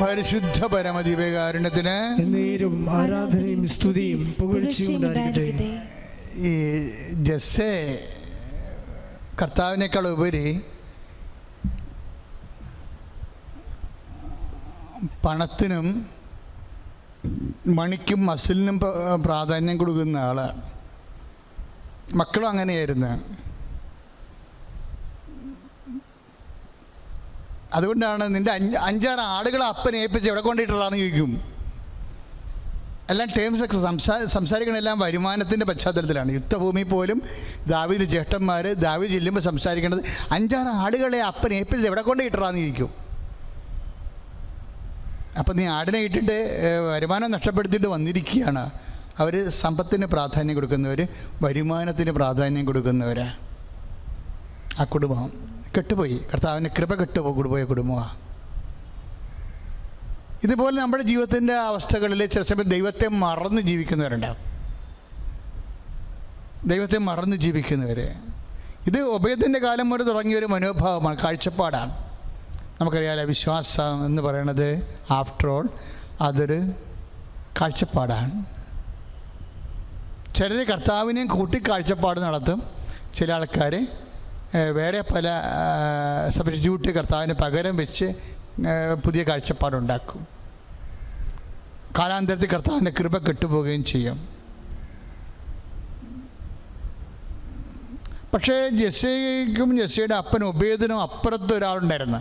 പരിശുദ്ധ പരമദിവ്യകാരുണ്യത്തിന് നേരും ആരാധനയും സ്തുതിയും പുകഴ്ചയും ഉണ്ടായിരിക്കട്ടെ. ഈ ജസ്സെ കർത്താവിനേക്കാൾ ഉപരി പണത്തിനും മണിക്കും മസിലിനും പ്രാധാന്യം കൊടുക്കുന്ന ആളാണ് മക്കളും അങ്ങനെയായിരുന്നു. അതുകൊണ്ടാണ് നിന്റെ അഞ്ച് അഞ്ചാറ് ആളുകളെ അപ്പനെ ഏൽപ്പിച്ച് എവിടെ കൊണ്ടിട്ടുള്ളതെന്ന് ചോദിക്കും. എല്ലാം ടേംസ് ഒക്കെ സംസാ സംസാരിക്കണെല്ലാം വരുമാനത്തിന്റെ പശ്ചാത്തലത്തിലാണ്. യുദ്ധഭൂമി പോലും ദാവീദ് ജ്യേഷ്ഠന്മാർ ദാവീദ് ചെല്ലുമ്പോൾ സംസാരിക്കേണ്ടത് അഞ്ചാറ് ആളുകളെ അപ്പൻ ഏൽപ്പിച്ചത് എവിടെ കൊണ്ട് ചോദിക്കും. അപ്പം നീ ആടിനെ ഇട്ടിട്ട് വരുമാനം നഷ്ടപ്പെടുത്തിയിട്ട് വന്നിരിക്കുകയാണ്. അവർ സമ്പത്തിന് പ്രാധാന്യം കൊടുക്കുന്നവർ വരുമാനത്തിന് പ്രാധാന്യം കൊടുക്കുന്നവരാ. ആ കുടുംബം. കെട്ടുപോയി. കർത്താവിന്റെ കൃപ കെട്ടുപോ കൊണ്ടുപോയ കുടുംബമാണ് ഇതുപോലെ നമ്മുടെ ജീവിതത്തിന്റെ അവസ്ഥകളിൽ ചില സമയം ദൈവത്തെ മറന്ന് ജീവിക്കുന്നവരുണ്ടാവും. ദൈവത്തെ മറന്ന് ജീവിക്കുന്നവർ ഇത് ഉഭയത്തിന്റെ കാലം മുതൽ തുടങ്ങിയ ഒരു മനോഭാവമാണ് കാഴ്ചപ്പാടാണ്. നമുക്കറിയാലോ വിശ്വാസം എന്ന് പറയണത് ആഫ്റ്റർ ഓൾ അതൊരു കാഴ്ചപ്പാടാണ്. ചിലർ കർത്താവിനെയും കൂട്ടി കാഴ്ചപ്പാട് നടത്തും ചില ആൾക്കാർ വേറെ പല സബ്സ്റ്റിറ്റ്യൂട്ട് കർത്താവിന് പകരം വെച്ച് പുതിയ കാഴ്ചപ്പാടുണ്ടാക്കും. കാലാന്തരത്തിൽ കർത്താവിന്റെ കൃപ കെട്ടുപോവുകയും ചെയ്യും. പക്ഷേ ജെസ്സയ്ക്കും ജെസ്സയുടെ അപ്പനും ഉപേദനും അപ്പുറത്ത് ഒരാളുണ്ടായിരുന്നു.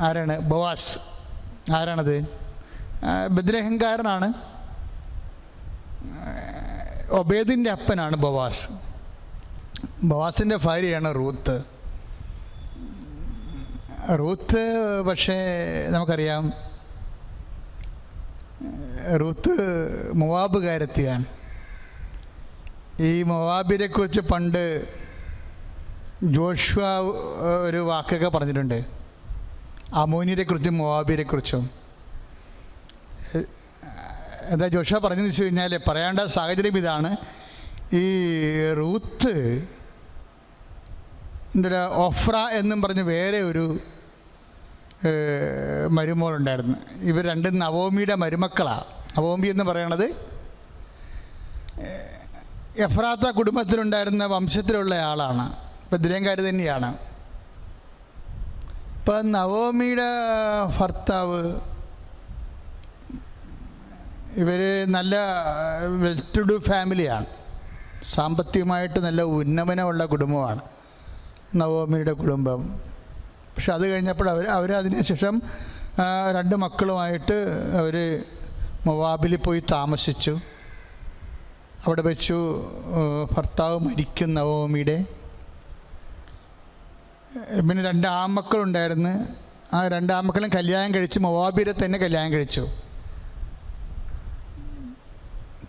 ആരാണ്? ബവാസ്. ആരാണത്? ബദ്രഹങ്കാരനാണ് ഒബേദിന്റെ അപ്പനാണ് ബവാസ്. ബവാസിന്റെ ഭാര്യയാണ് റൂത്ത്. റൂത്ത് പക്ഷേ നമുക്കറിയാം റൂത്ത് മുവാബുകാരത്തിയാണ്. ഈ മൊവാബിനെ കുറിച്ച് പണ്ട് ജോഷ്വ ഒരു വാക്കൊക്കെ പറഞ്ഞിട്ടുണ്ട്. അമോനിയെ കുറിച്ചും മുവാബിനെ കുറിച്ചും എന്താ ജോഷ പറഞ്ഞെന്ന് വെച്ച് കഴിഞ്ഞാൽ പറയേണ്ട സാഹചര്യം ഇതാണ്. ഈ റൂത്ത് ഒരു ഒഫ്ര എന്നും പറഞ്ഞ് വേറെ ഒരു മരുമോളുണ്ടായിരുന്നു. ഇവർ രണ്ടും നവോമിയുടെ മരുമക്കളാണ് നവോമി എന്ന് പറയണത് എഫ്രാത്ത കുടുംബത്തിലുണ്ടായിരുന്ന വംശത്തിലുള്ള ആളാണ്. ബദ്രേങ്കാർ തന്നെയാണ്. ഇപ്പം നവോമിയുടെ ഭർത്താവ് ഇവർ നല്ല വെൽ ടു ഡു ഫാമിലിയാണ്. സാമ്പത്തികമായിട്ട് നല്ല ഉന്നമനമുള്ള കുടുംബമാണ്. നവോമിയുടെ കുടുംബം. പക്ഷെ അത് കഴിഞ്ഞപ്പോൾ അവർ അതിനുശേഷം രണ്ട് മക്കളുമായിട്ട് അവർ മൊവാബിൽ പോയി താമസിച്ചു. അവിടെ വെച്ചു ഭർത്താവ് മരിക്കും നവോമിയുടെ. പിന്നെ രണ്ട് ആമക്കളുണ്ടായിരുന്നു ആ രണ്ട് ആൺമക്കളും കല്യാണം കഴിച്ചു മൊവാബിരെ തന്നെ കല്യാണം കഴിച്ചു.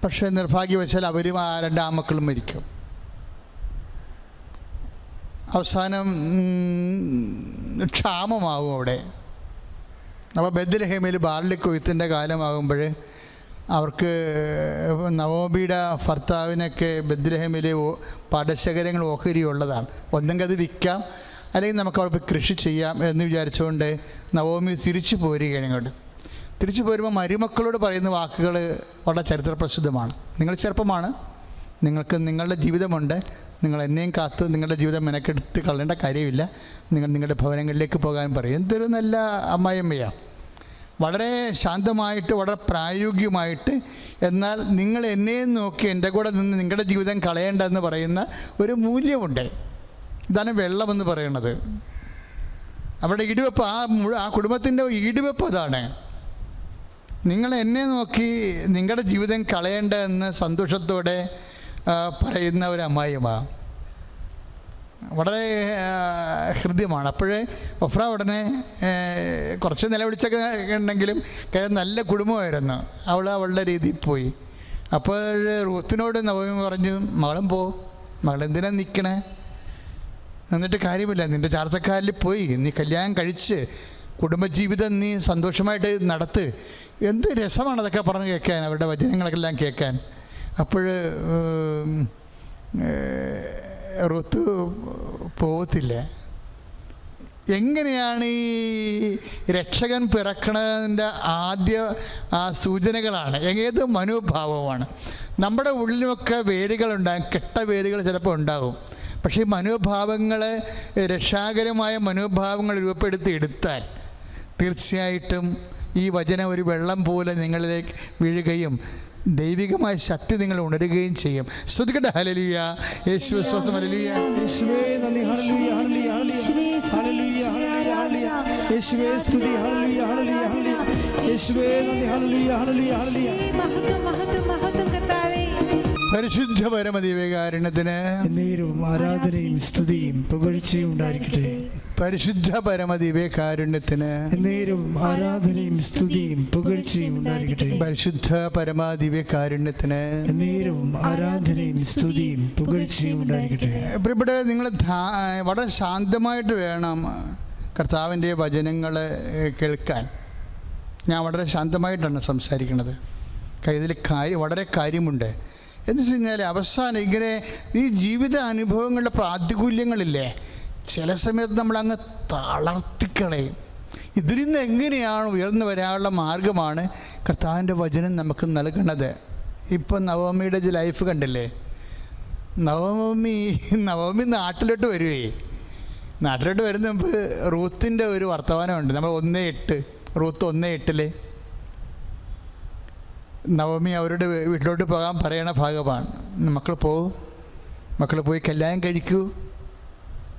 പക്ഷേ നിർഭാഗ്യവശാൽ അവരും ആ രണ്ട് ആമക്കളും മരിക്കും. അവസാനം ക്ഷാമമാകും അവിടെ. അപ്പോൾ ബദ്ലഹേമിൽ ബാർലി കൊയ്ത്തിന്റെ കാലമാകുമ്പോൾ അവർക്ക് നവോബിയുടെ ഭർത്താവിനൊക്കെ ബദ്ലഹേമിലെ പാടശേഖരങ്ങൾ ഓഹരി ഉള്ളതാണ് ഒന്നെങ്കിൽ അത് വിൽക്കാം അല്ലെങ്കിൽ നമുക്ക് അവിടെ കൃഷി ചെയ്യാം എന്ന് വിചാരിച്ചുകൊണ്ട് നവോമി തിരിച്ചു പോരുകയാണ് ഇങ്ങോട്ട്. തിരിച്ചു പോരുമ്പോൾ മരുമക്കളോട് പറയുന്ന വാക്കുകൾ വളരെ ചരിത്ര പ്രസിദ്ധമാണ് നിങ്ങൾ ചെറുപ്പമാണ്? നിങ്ങൾക്ക് നിങ്ങളുടെ ജീവിതമുണ്ട്. നിങ്ങൾ എന്നെയും കാത്ത് നിങ്ങളുടെ ജീവിതം മെനക്കെട്ട് കളയേണ്ട കാര്യമില്ല. നിങ്ങൾ നിങ്ങളുടെ ഭവനങ്ങളിലേക്ക് പോകാൻ പറയും. എന്തൊരു നല്ല അമ്മായിയമ്മയാണ് വളരെ ശാന്തമായിട്ട് വളരെ പ്രായോഗികമായിട്ട് എന്നാൽ നിങ്ങൾ എന്നെയും നോക്കി എന്റെ കൂടെ നിന്ന് നിങ്ങളുടെ ജീവിതം കളയേണ്ടെന്ന് പറയുന്ന ഒരു മൂല്യമുണ്ട്. ഇതാണ് വെള്ളമെന്ന് പറയുന്നത് അവിടെ ഇടിവെപ്പ് ആ ആ കുടുംബത്തിന്റെ ഈടുവെപ്പ് അതാണ്. നിങ്ങൾ എന്നെ നോക്കി നിങ്ങളുടെ ജീവിതം കളയേണ്ട എന്ന് സന്തോഷത്തോടെ പറയുന്ന ഒരു അമ്മായിമ്മ വളരെ ഹൃദ്യമാണ്. അപ്പോഴേ ഒഫ്ര ഉടനെ കുറച്ച് നിലവിളിച്ചൊക്കെ ഉണ്ടെങ്കിലും നല്ല കുടുംബമായിരുന്നു. അവൾ അവളുടെ രീതിയിൽ പോയി. അപ്പോൾ റൂത്തിനോട് നവമി പറഞ്ഞു മകളും പോ. മകളെന്തിനാ നിൽക്കണേ എന്നിട്ട് കാര്യമില്ല. നിന്റെ ചാർച്ചക്കാരിൽ പോയി. നീ കല്യാണം കഴിച്ച് കുടുംബജീവിതം നീ സന്തോഷമായിട്ട് നടത്ത്. എന്ത് രസമാണ് അതൊക്കെ പറഞ്ഞ് കേൾക്കാൻ അവരുടെ വചനങ്ങളെല്ലാം കേൾക്കാൻ. അപ്പോൾ റുത്ത് പോകത്തില്ല എങ്ങനെയാണ് ഈ രക്ഷകൻ പിറക്കണതിന്റെ ആദ്യ ആ സൂചനകളാണ്? ഏത് മനോഭാവമാണ്? നമ്മുടെ ഉള്ളിലുമൊക്കെ വേരുകളുണ്ടാകും കെട്ട വേരുകൾ ചിലപ്പോൾ ഉണ്ടാകും. പക്ഷേ ഈ മനോഭാവങ്ങൾ രക്ഷാകരമായ മനോഭാവങ്ങൾ രൂപപ്പെടുത്തി എടുത്താൽ തീർച്ചയായിട്ടും ഈ വചനം ഒരു വെള്ളം പോലെ നിങ്ങളിലേക്ക് വീഴുകയും ദൈവികമായ ശക്തി നിങ്ങൾ ഉണരുകയും ചെയ്യും. ശ്രദ്ധിക്കട്ടെ ഹലലിയ യേശു സ്വന്തം ഹലലിയ യേശുവേ നന്ദി. Hallelujah hallelujah hallelujah. Hallelujah hallelujah യേശുവേ സ്തുതി. Hallelujah hallelujah hallelujah. യേശുവേ ഹല്ലേലൂയ ഹല്ലേലൂയ ഹല്ലേലൂയ. മഹത്വം മഹത്വം മഹത്വം കർത്താവേ. പരിശുദ്ധ എന്നേരവും ആരാധനയും സ്തുതിയും പുകഴ്ചയും ഉണ്ടായിരിക്കട്ടെ. പരിശുദ്ധ പരമദിവ്യകാരുണ്യത്തിന് എന്നേരവും ആരാധനയും സ്തുതിയും പുകഴ്ചയും ഉണ്ടായിരിക്കട്ടെ. പരിശുദ്ധ പരമാദിവ്യകാരുണ്യത്തിന് എന്നേരവും ആരാധനയും സ്തുതിയും പുകഴ്ചയും ഉണ്ടായിരിക്കട്ടെ. പ്രിയപ്പെട്ട നിങ്ങൾ വളരെ ശാന്തമായിട്ട് വേണം കർത്താവിന്റെ വചനങ്ങൾ കേൾക്കാൻ. ഞാൻ വളരെ ശാന്തമായിട്ടാണ് സംസാരിക്കുന്നത്. ഇതിൽ കാര്യം വളരെ കാര്യമുണ്ട്. എന്ന് വെച്ച് കഴിഞ്ഞാൽ അവസാനം ഇങ്ങനെ ഈ ജീവിത അനുഭവങ്ങളുടെ പ്രാതികൂല്യങ്ങളില്ലേ ചില സമയത്ത് നമ്മളങ്ങ് തളർത്തിക്കളയും. ഇതിൽ നിന്ന് എങ്ങനെയാണ് ഉയർന്നു വരാനുള്ള മാർഗമാണ് കർത്താവിന്റെ വചനം നമുക്ക് നൽകുന്നത് ഇപ്പം നവമിയുടെ ലൈഫ് കണ്ടില്ലേ? നവമി നവമി നാട്ടിലോട്ട് വരുവേ. നാട്ടിലോട്ട് വരുന്ന മുമ്പ് റൂത്തിന്റെ ഒരു വർത്തമാനമുണ്ട്. നമ്മൾ ഒന്നേ എട്ട് റൂത്ത് ഒന്നേ എട്ടിലെ. നവമി അവരുടെ വീട്ടിലോട്ട് പോകാൻ പറയണ ഭാഗമാണ്. മക്കൾ പോകൂ മക്കൾ പോയി കല്യാണം കഴിക്കൂ.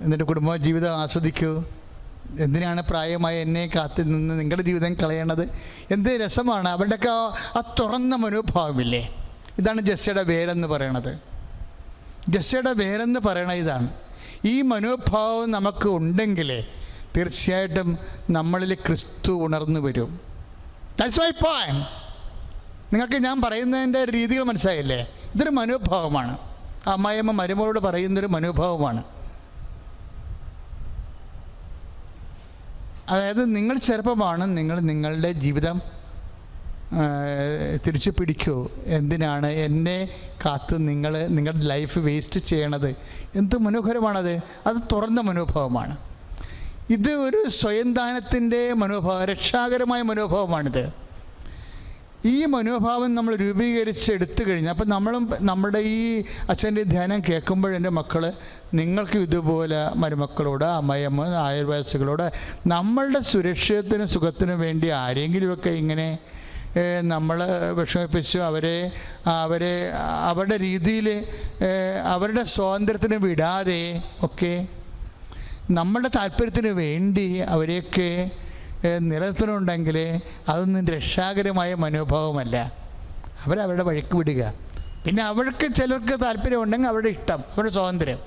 എന്നിട്ട് കുടുംബ ജീവിതം ആസ്വദിക്കൂ. എന്തിനാണ് പ്രായമായ എന്നെ കാത്തു നിന്ന് നിങ്ങളുടെ ജീവിതം കളയണത് എന്ത് രസമാണ്. അവരുടെയൊക്കെ ആ- തുറന്ന മനോഭാവമില്ലേ? ഇതാണ് ജസ്സയുടെ വേരെന്ന് പറയണത്. ജസ്സയുടെ വേരെന്ന് പറയണ ഇതാണ്. ഈ മനോഭാവം നമുക്ക് ഉണ്ടെങ്കിൽ തീർച്ചയായിട്ടും നമ്മളിൽ ക്രിസ്തു ഉണർന്നു വരും. ദാറ്റ്സ് മൈ പോയിന്റ് നിങ്ങൾക്ക് ഞാൻ പറയുന്നതിന്റെ രീതികൾ മനസ്സിലായില്ലേ? ഇതൊരു മനോഭാവമാണ്. അമ്മായിയമ്മ മരുമകളോട് പറയുന്നൊരു മനോഭാവമാണ്. അതായത് നിങ്ങൾ ചെറുപ്പമാണ് നിങ്ങൾ നിങ്ങളുടെ ജീവിതം തിരിച്ചു പിടിക്കൂ. എന്തിനാണ് എന്നെ കാത്ത് നിങ്ങൾ നിങ്ങളുടെ ലൈഫ് വേസ്റ്റ് ചെയ്യണത്? എന്ത് മനോഹരമാണത്? അത് തുറന്ന മനോഭാവമാണ്. ഇത് ഒരു സ്വയംദാനത്തിന്റെ മനോഭാവം രക്ഷാകരമായ മനോഭാവമാണിത്. ഈ മനോഭാവം നമ്മൾ രൂപീകരിച്ച് എടുത്തു കഴിഞ്ഞാൽ അപ്പം നമ്മളും നമ്മുടെ ഈ അച്ഛന്റെ ധ്യാനം കേൾക്കുമ്പോൾ എന്റെ മക്കൾ നിങ്ങൾക്കും ഇതുപോലെ മരുമക്കളോട് അമ്മയമ്മ അയൽവാസികളോട് നമ്മളുടെ സുരക്ഷിതത്തിനും സുഖത്തിനും വേണ്ടി ആരെങ്കിലുമൊക്കെ ഇങ്ങനെ നമ്മൾ വിഷമിപ്പിച്ച് അവരെ അവരെ അവരുടെ രീതിയിൽ അവരുടെ സ്വാതന്ത്ര്യത്തിന് വിടാതെ ഒക്കെ നമ്മളുടെ താല്പര്യത്തിന് വേണ്ടി അവരെയൊക്കെ ഏഹ്, നിലനിർത്തണമെങ്കിൽ അതൊന്നും രക്ഷാകരമായ മനോഭാവമല്ല. അവരവരുടെ വഴിക്ക് വിടുക. പിന്നെ അവർക്ക് ചിലർക്ക് താല്പര്യമുണ്ടെങ്കിൽ അവരുടെ ഇഷ്ടം അവരുടെ സ്വാതന്ത്ര്യം.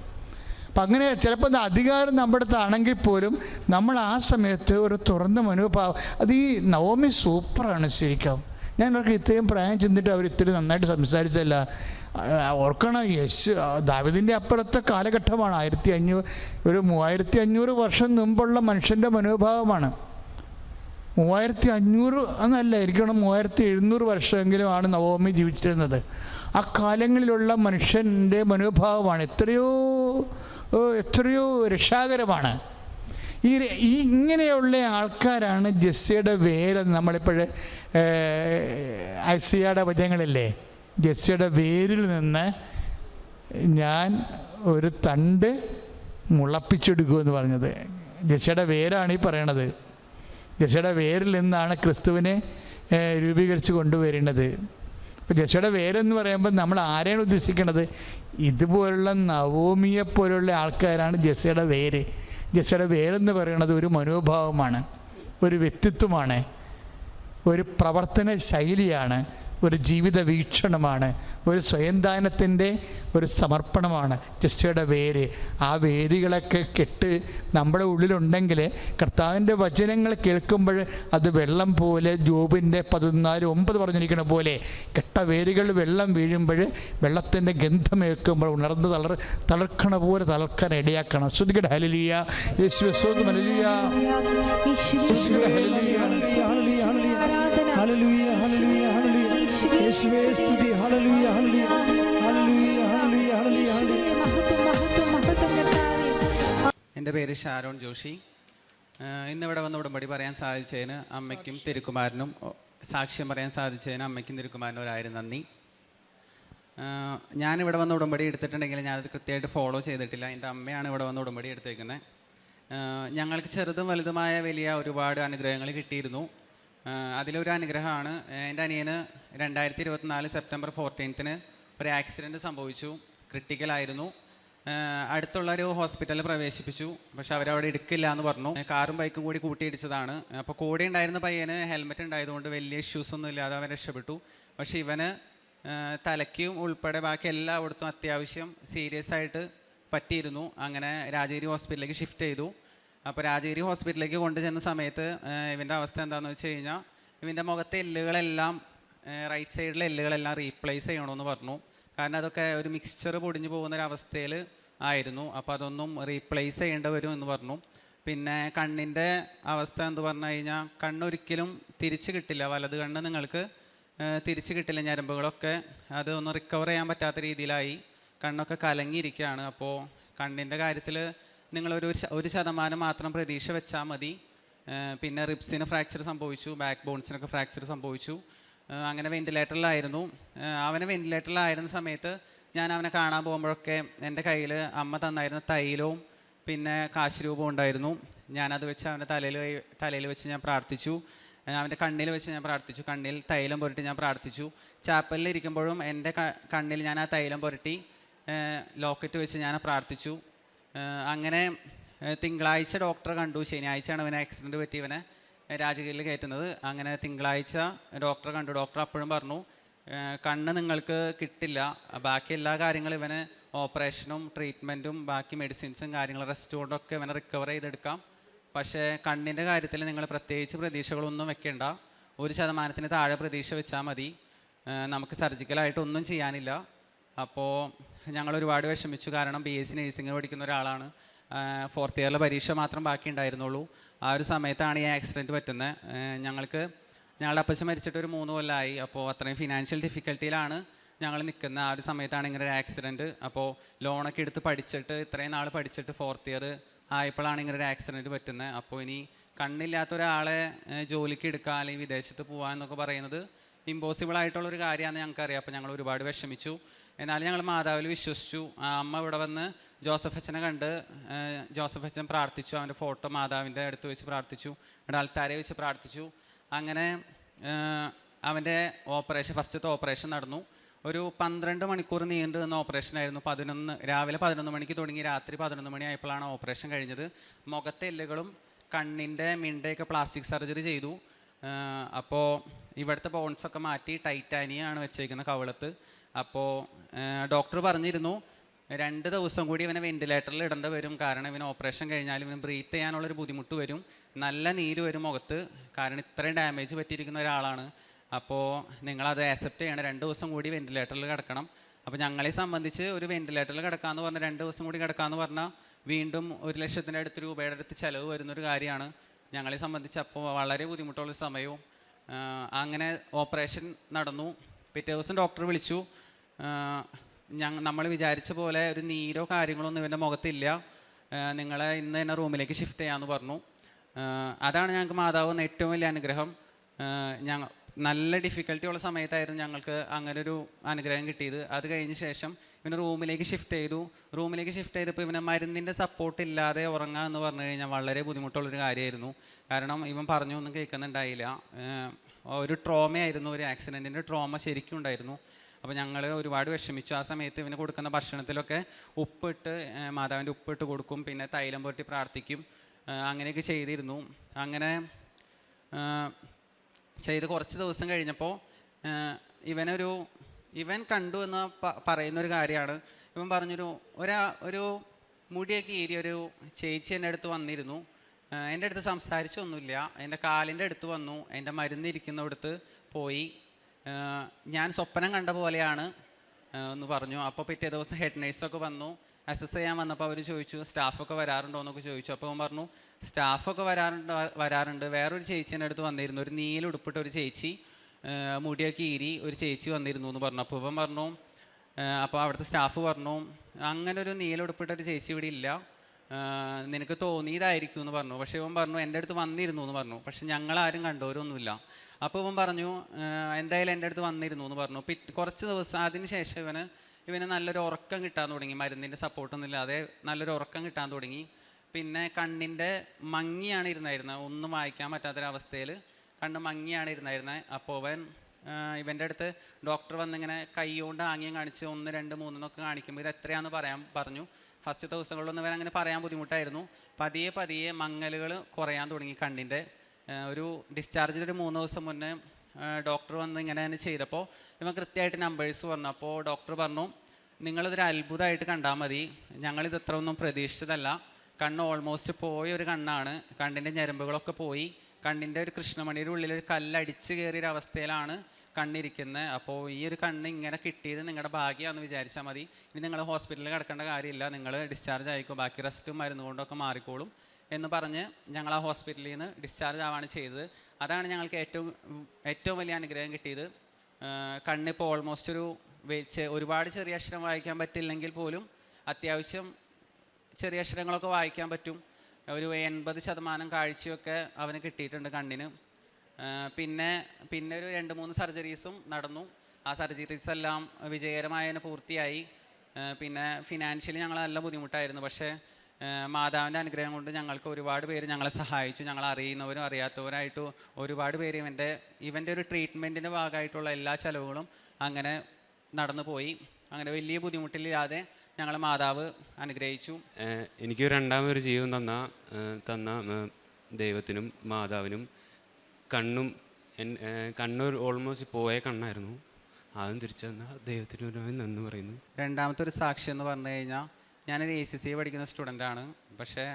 അപ്പം അങ്ങനെ ചിലപ്പോൾ അധികാരം നമ്മുടെ അടുത്താണെങ്കിൽ പോലും നമ്മൾ ആ സമയത്ത് ഒരു തുറന്ന മനോഭാവം. അത് ഈ നവമി സൂപ്പറാണ് ശരിക്കും. ഞാൻ അവർക്ക് ഇത്രയും പ്രായം ചെന്നിട്ട് അവർ ഇത്തിരി നന്നായിട്ട് സംസാരിച്ചല്ല ഓർക്കണം യശ് ദാവിദിന്റെ അപ്പുറത്തെ കാലഘട്ടമാണ്. ആയിരത്തി അഞ്ഞൂറ് ഒരു മൂവായിരത്തി അഞ്ഞൂറ് വർഷം മുമ്പുള്ള മനുഷ്യന്റെ മനോഭാവമാണ്. മൂവായിരത്തി അഞ്ഞൂറ് എന്നല്ല ഇരിക്കണം മൂവായിരത്തി എഴുന്നൂറ് വർഷമെങ്കിലും ആണ് നവോമി ജീവിച്ചിരുന്നത്. ആ കാലങ്ങളിലുള്ള മനുഷ്യന്റെ മനോഭാവമാണ് എത്രയോ എത്രയോ രക്ഷാകരമാണ് ഈ ഈ ഇങ്ങനെയുള്ള ആൾക്കാരാണ് ജെസ്സിയുടെ വേരെന്ന് നമ്മളിപ്പോൾ ഐസിയുടെ വചനങ്ങളില്ലേ? ജെസ്സിയുടെ വേരിൽ നിന്ന് ഞാൻ ഒരു തണ്ട് മുളപ്പിച്ചെടുക്കുമെന്ന് പറഞ്ഞത്. ജെസ്സിയുടെ വേരാണ് ഈ പറയണത്. ജസയുടെ വേരിൽ നിന്നാണ് ക്രിസ്തുവിനെ രൂപീകരിച്ച് കൊണ്ടുവരേണ്ടത് ഇപ്പോൾ ജസയുടെ വേരെന്ന് പറയുമ്പോൾ നമ്മൾ ആരെയാണ് ഉദ്ദേശിക്കുന്നത് ഇതുപോലുള്ള നവോമിയെ പോലുള്ള ആൾക്കാരാണ് ജസയുടെ വേര്. ജസയുടെ വേരെന്ന് പറയുന്നത് ഒരു മനോഭാവമാണ് ഒരു വ്യക്തിത്വമാണ് ഒരു പ്രവർത്തന ശൈലിയാണ് ഒരു ജീവിത വീക്ഷണമാണ് ഒരു സ്വയംദാനത്തിന്റെ ഒരു സമർപ്പണമാണ്. ജസ്റ്റയുടെ വേര്. ആ വേരുകളൊക്കെ കെട്ട് നമ്മുടെ ഉള്ളിലുണ്ടെങ്കിൽ കർത്താവിന്റെ വചനങ്ങൾ കേൾക്കുമ്പോൾ അത് വെള്ളം പോലെ ജോബിന്റെ പതിനാല് ഒമ്പത് പറഞ്ഞിരിക്കുന്ന പോലെ കെട്ട വേരുകൾ വെള്ളം വീഴുമ്പോൾ വെള്ളത്തിന്റെ ഗന്ധമേൽക്കുമ്പോൾ ഉണർന്ന് തളർ തളർക്കണ പോലെ തളർക്കാൻ ഇടയാക്കണം. ശ്രദ്ധിക്കട്ടെ. ഹലിയ യേശു ഹലിയ ഹലിയ യേശുവേ യേശുവേ സ്തുതി. Hallelujah, hallelujah. Hallelujah, hallelujah, hallelujah, hallelujah. മഹത്വം മഹത്വം മഹത്വം കർത്താവേ. എന്റെ പേര് ഷാരോൺ ജോഷി. ഇന്നിവിടെ വന്ന് ഉടമ്പടി പറയാൻ സാധിച്ചതിന് അമ്മയ്ക്കും തിരുക്കുമാരനും സാക്ഷ്യം പറയാൻ സാധിച്ചതിന് അമ്മയ്ക്കും തിരുക്കുമാരനും ഒരായിരം നന്ദി. ഞാനിവിടെ വന്ന് ഉടമ്പടി എടുത്തിട്ടുണ്ടെങ്കിൽ ഞാനത് കൃത്യമായിട്ട് ഫോളോ ചെയ്തിട്ടില്ല. എന്റെ അമ്മയാണ് ഇവിടെ വന്ന് ഉടമ്പടി എടുത്തേക്കുന്നത്. ഞങ്ങൾക്ക് ചെറുതും വലുതുമായ വലിയ ഒരുപാട് അനുഗ്രഹങ്ങൾ കിട്ടിയിരുന്നു. അതിലൊരു അനുഗ്രഹമാണ്. എന്റെ അനിയന് രണ്ടായിരത്തി ഇരുപത്തിനാല് സെപ്റ്റംബർ ഫോർട്ടീൻത്തിന് ഒരു ആക്സിഡന്റ് സംഭവിച്ചു. ക്രിട്ടിക്കലായിരുന്നു അടുത്തുള്ള ഒരു ഹോസ്പിറ്റലിൽ പ്രവേശിപ്പിച്ചു. പക്ഷെ അവരവിടെ എടുക്കില്ല എന്ന് പറഞ്ഞു. കാറും ബൈക്കും കൂടി കൂട്ടിയിടിച്ചതാണ്. അപ്പോൾ കൂടെ ഉണ്ടായിരുന്ന പയ്യന് ഹെൽമെറ്റ് ഉണ്ടായതുകൊണ്ട് വലിയ ഇഷ്യൂസ് ഒന്നും ഇല്ലാതെ അവൻ രക്ഷപ്പെട്ടു. പക്ഷെ ഇവന് തലയ്ക്കും ഉൾപ്പെടെ ബാക്കി എല്ലായിടത്തും അത്യാവശ്യം സീരിയസ് ആയിട്ട് പറ്റിയിരുന്നു. അങ്ങനെ രാജഗിരി ഹോസ്പിറ്റലിലേക്ക് ഷിഫ്റ്റ് ചെയ്തു. അപ്പോൾ രാജഗിരി ഹോസ്പിറ്റലിലേക്ക് കൊണ്ടുചെന്ന സമയത്ത് ഇവന്റെ അവസ്ഥ എന്താണെന്ന് വെച്ച് കഴിഞ്ഞാൽ ഇവന്റെ മുഖത്തെ എല്ലുകളെല്ലാം റൈറ്റ് സൈഡിലെ എല്ലുകളെല്ലാം റീപ്ലേസ് ചെയ്യണമെന്ന് പറഞ്ഞു. കാരണം അതൊക്കെ ഒരു മിക്സ്ചർ പൊടിഞ്ഞു പോകുന്ന ഒരു ആയിരുന്നു. അപ്പോൾ അതൊന്നും റീപ്ലേസ് ചെയ്യേണ്ടി വരും എന്ന് പറഞ്ഞു. പിന്നെ കണ്ണിന്റെ അവസ്ഥ എന്ന് പറഞ്ഞു കഴിഞ്ഞാൽ കണ്ണൊരിക്കലും തിരിച്ച് കിട്ടില്ല. വലത് കണ്ണ് നിങ്ങൾക്ക് തിരിച്ചു കിട്ടില്ല. ഞരമ്പുകളൊക്കെ അത് ഒന്ന് റിക്കവർ ചെയ്യാൻ പറ്റാത്ത രീതിയിലായി. കണ്ണൊക്കെ കലങ്ങിയിരിക്കുകയാണ്. അപ്പോൾ കണ്ണിന്റെ കാര്യത്തിൽ നിങ്ങളൊരു ഒരു ശതമാനം മാത്രം പ്രതീക്ഷ വെച്ചാൽ മതി. പിന്നെ റിബ്സിന് ഫ്രാക്ചർ സംഭവിച്ചു ബാക്ക് ബോൺസിനൊക്കെ ഫ്രാക്ചർ സംഭവിച്ചു. അങ്ങനെ വെന്റിലേറ്ററിലായിരുന്നു അവനെ വെന്റിലേറ്ററിലായിരുന്ന സമയത്ത് ഞാൻ അവനെ കാണാൻ പോകുമ്പോഴൊക്കെ എന്റെ കയ്യിൽ അമ്മ തന്നായിരുന്ന തൈലവും പിന്നെ കാശ് രൂപം ഉണ്ടായിരുന്നു. ഞാനത് വെച്ച് അവന്റെ തലയിൽ തലയിൽ വെച്ച് ഞാൻ പ്രാർത്ഥിച്ചു. അവന്റെ കണ്ണിൽ വെച്ച് ഞാൻ പ്രാർത്ഥിച്ചു. കണ്ണിൽ തൈലം പുരട്ടി ഞാൻ പ്രാർത്ഥിച്ചു. ചാപ്പലിൽ ഇരിക്കുമ്പോഴും എന്റെ കണ്ണിൽ ഞാൻ ആ തൈലം പുരട്ടി ലോക്കറ്റ് വെച്ച് ഞാൻ പ്രാർത്ഥിച്ചു. അങ്ങനെ തിങ്കളാഴ്ച ഡോക്ടറെ കണ്ടു. ശനിയാഴ്ചയാണ് ഇവനെ ആക്സിഡന്റ് പറ്റി ഇവനെ രാജഗിരിയിൽ കയറ്റുന്നത്. അങ്ങനെ തിങ്കളാഴ്ച ഡോക്ടറെ കണ്ടു. ഡോക്ടർ അപ്പോഴും പറഞ്ഞു കണ്ണ് നിങ്ങൾക്ക് കിട്ടില്ല. ബാക്കി എല്ലാ കാര്യങ്ങളും ഇവന് ഓപ്പറേഷനും ട്രീറ്റ്മെന്റും ബാക്കി മെഡിസിൻസും കാര്യങ്ങളും റെസ്റ്റ് കൊണ്ടൊക്കെ ഇവനെ റിക്കവർ ചെയ്തെടുക്കാം. പക്ഷേ കണ്ണിന്റെ കാര്യത്തിൽ നിങ്ങൾ പ്രത്യേകിച്ച് പ്രതീക്ഷകളൊന്നും വെക്കേണ്ട. ഒരു ശതമാനത്തിന് താഴെ പ്രതീക്ഷ വെച്ചാൽ മതി. നമുക്ക് സർജിക്കലായിട്ടൊന്നും ചെയ്യാനില്ല. അപ്പോൾ ഞങ്ങൾ ഒരുപാട് വിഷമിച്ചു. കാരണം ബി എസ് സി നഴ്സിംഗ് പഠിക്കുന്ന ഒരാളാണ്. ഫോർത്ത് ഇയറിലെ പരീക്ഷ മാത്രം ബാക്കി ഉണ്ടായിരുന്നുള്ളൂ ആ ഒരു സമയത്താണ് ഈ ആക്സിഡന്റ് പറ്റുന്നത് ഞങ്ങൾക്ക് ഞങ്ങളുടെ അപ്പച്ച മരിച്ചിട്ട് ഒരു മൂന്ന് കൊല്ലമായി അപ്പോൾ അത്രയും ഫിനാൻഷ്യൽ ഡിഫിക്കൽട്ടിയിലാണ് ഞങ്ങൾ നിൽക്കുന്ന. ആ ഒരു സമയത്താണ് ഇങ്ങനെ ഒരു ആക്സിഡന്റ് അപ്പോൾ ലോണൊക്കെ എടുത്ത് പഠിച്ചിട്ട് ഇത്രയും നാൾ പഠിച്ചിട്ട് ഫോർത്ത് ഇയർ ആയപ്പോഴാണ് ഇങ്ങനെ ഒരു ആക്സിഡന്റ് പറ്റുന്നത് അപ്പോൾ ഇനി കണ്ണില്ലാത്ത ഒരാളെ ജോലിക്ക് എടുക്കുക അല്ലെങ്കിൽ വിദേശത്ത് പോകുക എന്നൊക്കെ പറയുന്നത് ഇമ്പോസിബിൾ ആയിട്ടുള്ളൊരു കാര്യമാണെന്ന് ഞങ്ങൾക്കറിയാം. അപ്പോൾ ഞങ്ങൾ ഒരുപാട് വിഷമിച്ചു. എന്നാലും ഞങ്ങൾ മാതാവിൽ വിശ്വസിച്ചു. അമ്മ ഇവിടെ വന്ന് ജോസഫ് അച്ഛനെ കണ്ട് ജോസഫ് അച്ഛൻ പ്രാർത്ഥിച്ചു. അവന്റെ ഫോട്ടോ മാതാവിന്റെ അടുത്ത് വെച്ച് പ്രാർത്ഥിച്ചു. ഇവിടെ ആൾത്താരെ വെച്ച് പ്രാർത്ഥിച്ചു. അങ്ങനെ അവന്റെ ഓപ്പറേഷൻ ഫസ്റ്റത്തെ ഓപ്പറേഷൻ നടന്നു. ഒരു പന്ത്രണ്ട് മണിക്കൂർ നീണ്ടു നിന്ന ഓപ്പറേഷനായിരുന്നു പതിനൊന്ന് രാവിലെ പതിനൊന്ന് മണിക്ക് തുടങ്ങി. രാത്രി പതിനൊന്ന് മണി ആയപ്പോഴാണ് ഓപ്പറേഷൻ കഴിഞ്ഞത്. മുഖത്തെ എല്ലുകളും കണ്ണിന്റെ മിണ്ടയൊക്കെ പ്ലാസ്റ്റിക് സർജറി ചെയ്തു. അപ്പോൾ ഇവിടുത്തെ ബോൺസൊക്കെ മാറ്റി ടൈറ്റാനിയാണ് വെച്ചേക്കുന്നത് കവിളത്ത്. അപ്പോൾ ഡോക്ടർ പറഞ്ഞിരുന്നു രണ്ട് ദിവസം കൂടി ഇവനെ വെന്റിലേറ്ററിൽ ഇടേണ്ട വരും. കാരണം ഇവന് ഓപ്പറേഷൻ കഴിഞ്ഞാൽ ഇവന് ബ്രീത്ത് ചെയ്യാനുള്ളൊരു ബുദ്ധിമുട്ട് വരും. നല്ല നീര് വരും മുഖത്ത്. കാരണം ഇത്രയും ഡാമേജ് പറ്റിയിരിക്കുന്ന ഒരാളാണ്. അപ്പോൾ നിങ്ങളത് ആക്സെപ്റ്റ് ചെയ്യണം. രണ്ട് ദിവസം കൂടി വെന്റിലേറ്ററിൽ കിടക്കണം. അപ്പോൾ ഞങ്ങളെ സംബന്ധിച്ച് ഒരു വെന്റിലേറ്ററിൽ കിടക്കാമെന്ന് പറഞ്ഞാൽ രണ്ട് ദിവസം കൂടി കിടക്കാമെന്ന് പറഞ്ഞാൽ വീണ്ടും ഒരു ലക്ഷത്തിന്റെ അടുത്ത് രൂപയുടെ അടുത്ത് ചിലവ് വരുന്നൊരു കാര്യമാണ്. ഞങ്ങളെ സംബന്ധിച്ച് അപ്പോൾ വളരെ ബുദ്ധിമുട്ടുള്ള സമയവും അങ്ങനെ ഓപ്പറേഷൻ നടന്നു. പിറ്റേ ദിവസം ഡോക്ടർ വിളിച്ചു. ഞങ്ങൾ നമ്മൾ വിചാരിച്ച പോലെ ഒരു നീരോ കാര്യങ്ങളോ ഒന്നും ഇവന്റെ മുഖത്തില്ല നിങ്ങളെ ഇന്ന് തന്നെ റൂമിലേക്ക് ഷിഫ്റ്റ് ചെയ്യാമെന്ന് പറഞ്ഞു. അതാണ് ഞങ്ങൾക്ക് മാതാവ് എന്ന ഏറ്റവും വലിയ അനുഗ്രഹം. ഞങ്ങൾ നല്ല ഡിഫിക്കൽട്ടി ഉള്ള സമയത്തായിരുന്നു ഞങ്ങൾക്ക് അങ്ങനെ ഒരു അനുഗ്രഹം കിട്ടിയത്. അത് കഴിഞ്ഞ ശേഷം ഇവന് റൂമിലേക്ക് ഷിഫ്റ്റ് ചെയ്തു. റൂമിലേക്ക് ഷിഫ്റ്റ് ചെയ്തപ്പോൾ ഇവനെ മരുന്നിന്റെ സപ്പോർട്ട് ഇല്ലാതെ ഉറങ്ങുക എന്ന് പറഞ്ഞു കഴിഞ്ഞാൽ വളരെ ബുദ്ധിമുട്ടുള്ളൊരു കാര്യമായിരുന്നു. കാരണം ഇവൻ പറഞ്ഞു ഒന്നും കേൾക്കുന്നുണ്ടായില്ല. ഒരു ട്രോമയായിരുന്നു ഒരു ആക്സിഡന്റിന്റെ ട്രോമ ശരിക്കും ഉണ്ടായിരുന്നു. അപ്പോൾ ഞങ്ങൾ ഒരുപാട് വിഷമിച്ചു. ആ സമയത്ത് ഇവന് കൊടുക്കുന്ന ഭക്ഷണത്തിലൊക്കെ ഉപ്പിട്ട് മാതാവിന്റെ ഉപ്പിട്ട് കൊടുക്കും. പിന്നെ തൈലം പുരട്ടി പ്രാർത്ഥിക്കും. അങ്ങനെയൊക്കെ ചെയ്തിരുന്നു. അങ്ങനെ ചെയ്ത് കുറച്ച് ദിവസം കഴിഞ്ഞപ്പോൾ ഇവനൊരു ഇവൻ കണ്ടു എന്ന് പറയുന്നൊരു കാര്യമാണ്. ഇവൻ പറഞ്ഞൊരു ഒരാ ഒരു മുടിയൊക്കെ ഏരി ഒരു ചേച്ചി എന്റെ അടുത്ത് വന്നിരുന്നു. എന്റെ അടുത്ത് സംസാരിച്ചൊന്നുമില്ല. എന്റെ കാലിന്റെ അടുത്ത് വന്നു. എന്റെ മരുന്നിരിക്കുന്നിടത്ത് പോയി. ഞാൻ സ്വപ്നം കണ്ട പോലെയാണ് എന്ന് പറഞ്ഞു. അപ്പോൾ പിറ്റേ ദിവസം ഹെഡ് നേഴ്സൊക്കെ വന്നു. അസസ് ചെയ്യാൻ വന്നപ്പോൾ അവർ ചോദിച്ചു സ്റ്റാഫൊക്കെ വരാറുണ്ടോ? എന്നൊക്കെ ചോദിച്ചു. അപ്പോൾ അവൻ പറഞ്ഞു സ്റ്റാഫൊക്കെ വരാറുണ്ട് വരാറുണ്ട്. വേറൊരു ചേച്ചീന്റെ അടുത്ത് വന്നിരുന്നു. ഒരു നീല ഉടുപ്പിട്ട ഒരു ചേച്ചി മുടിയൊക്കെ ഈരി ഒരു ചേച്ചി വന്നിരുന്നു എന്ന് പറഞ്ഞു. അപ്പോൾ ഇവൻ പറഞ്ഞു അപ്പോൾ അവിടുത്തെ സ്റ്റാഫ് പറഞ്ഞു അങ്ങനെ ഒരു നീല ഉടുപ്പിട്ട ഒരു ചേച്ചി ഇവിടെ ഇല്ല. നിനക്ക് തോന്നിയതായിരിക്കും എന്ന് പറഞ്ഞു. പക്ഷേ ഇവൻ പറഞ്ഞു എന്റെ അടുത്ത് വന്നിരുന്നു എന്ന് പറഞ്ഞു. പക്ഷെ ഞങ്ങളാരും കണ്ടവരൊന്നുമില്ല അപ്പോൾ ഇവൻ പറഞ്ഞു എന്തായാലും എന്റെ അടുത്ത് വന്നിരുന്നു എന്ന് പറഞ്ഞു. പിറ്റ് കുറച്ച് ദിവസം അതിന് ശേഷം ഇവന് ഇവന് നല്ലൊരു ഉറക്കം കിട്ടാൻ തുടങ്ങി. മരുന്നിന്റെ സപ്പോർട്ടൊന്നും ഇല്ലാതെ നല്ലൊരു ഉറക്കം കിട്ടാൻ തുടങ്ങി. പിന്നെ കണ്ണിന്റെ മങ്ങിയാണ് ഇരുന്നായിരുന്നത് ഒന്നും വായിക്കാൻ പറ്റാത്തൊരവസ്ഥയിൽ കണ്ണ് മങ്ങിയാണ് ഇരുന്നായിരുന്നത് അപ്പോൾ അവൻ ഇവന്റെ അടുത്ത് ഡോക്ടർ വന്നിങ്ങനെ കൈ കൊണ്ട് ആംഗ്യം കാണിച്ച് ഒന്ന് രണ്ട് മൂന്ന് എന്നൊക്കെ കാണിക്കുമ്പോൾ ഇത് എത്രയാണെന്ന് പറയാൻ പറഞ്ഞു. ഫസ്റ്റ് ദിവസങ്ങളിലൊന്നും വരെ അങ്ങനെ പറയാൻ ബുദ്ധിമുട്ടായിരുന്നു. പതിയെ പതിയെ മങ്ങലുകൾ കുറയാൻ തുടങ്ങി കണ്ണിന്റെ. ഒരു ഡിസ്ചാർജിന്റെ ഒരു മൂന്ന് ദിവസം മുന്നേ ഡോക്ടർ വന്ന് ഇങ്ങനെ തന്നെ ചെയ്തപ്പോൾ ഇവൻ കൃത്യമായിട്ട് നമ്പേഴ്സ് പറഞ്ഞു. അപ്പോൾ ഡോക്ടർ പറഞ്ഞു നിങ്ങളിതൊരു അത്ഭുതമായിട്ട് കണ്ടാൽ മതി. ഞങ്ങളിത് ഇത്ര ഒന്നും പ്രതീക്ഷിച്ചതല്ല. കണ്ണ് ഓൾമോസ്റ്റ് പോയ ഒരു കണ്ണാണ്. കണ്ണിന്റെ ഞരമ്പുകളൊക്കെ പോയി. കണ്ണിന്റെ ഒരു കൃഷ്ണമണിയുടെ ഉള്ളിൽ ഒരു കല്ലടിച്ച് കയറിയൊരവസ്ഥയിലാണ്. കണ്ണിരിക്കുന്നത് അപ്പോൾ ഈ ഒരു കണ്ണ് ഇങ്ങനെ കിട്ടിയത് നിങ്ങളുടെ ഭാഗ്യമാണെന്ന് വിചാരിച്ചാൽ മതി. ഇനി നിങ്ങൾ ഹോസ്പിറ്റലിൽ കിടക്കേണ്ട കാര്യമില്ല. നിങ്ങൾ ഡിസ്ചാർജ് ആയിക്കോ. ബാക്കി റെസ്റ്റും മരുന്ന് കൊണ്ടൊക്കെ മാറിക്കോളും എന്ന് പറഞ്ഞ് ഞങ്ങൾ ആ ഹോസ്പിറ്റലിൽ നിന്ന് ഡിസ്ചാർജ് ആവാണ് ചെയ്തത്. അതാണ് ഞങ്ങൾക്ക് ഏറ്റവും ഏറ്റവും വലിയ അനുഗ്രഹം കിട്ടിയത്. കണ്ണിപ്പോൾ ഓൾമോസ്റ്റ് ഒരു ഒരുപാട് ചെറിയ അക്ഷരം വായിക്കാൻ പറ്റില്ലെങ്കിൽ പോലും അത്യാവശ്യം ചെറിയ അക്ഷരങ്ങളൊക്കെ വായിക്കാൻ പറ്റും. ഒരു എൺപത് ശതമാനം കാഴ്ചയൊക്കെ അവന് കിട്ടിയിട്ടുണ്ട് കണ്ണിന്. പിന്നെ പിന്നെ ഒരു രണ്ട് മൂന്ന് സർജറീസും നടന്നു. ആ സർജറീസ് എല്ലാം വിജയകരമായതിന് പൂർത്തിയായി. പിന്നെ ഫിനാൻഷ്യലി ഞങ്ങൾ നല്ല ബുദ്ധിമുട്ടായിരുന്നു. പക്ഷേ മാതാവിന്റെ അനുഗ്രഹം കൊണ്ട് ഞങ്ങൾക്ക് ഒരുപാട് പേര് ഞങ്ങളെ സഹായിച്ചു. ഞങ്ങൾ അറിയുന്നവരും അറിയാത്തവരായിട്ട് ഒരുപാട് പേര് ഇവന്റെ ഇവന്റെ ഒരു ട്രീറ്റ്മെന്റിന്റെ ഭാഗമായിട്ടുള്ള എല്ലാ ചിലവുകളും അങ്ങനെ നടന്നു പോയി. അങ്ങനെ വലിയ ബുദ്ധിമുട്ടില്ലാതെ ഞങ്ങൾ മാതാവ് അനുഗ്രഹിച്ചു. എനിക്ക് രണ്ടാമതൊരു ജീവൻ തന്ന തന്ന ദൈവത്തിനും മാതാവിനും കണ്ണും കണ്ണൂർ ഓൾമോസ്റ്റ് പോയ കണ്ണായിരുന്നു. അതും തിരിച്ചു തന്ന ദൈവത്തിന് നന്ദി പറയുന്നു. രണ്ടാമത്തെ ഒരു സാക്ഷി എന്ന് പറഞ്ഞു കഴിഞ്ഞാൽ ഞാനൊരു എ സി സി പഠിക്കുന്ന സ്റ്റുഡന്റാണ് പക്ഷേ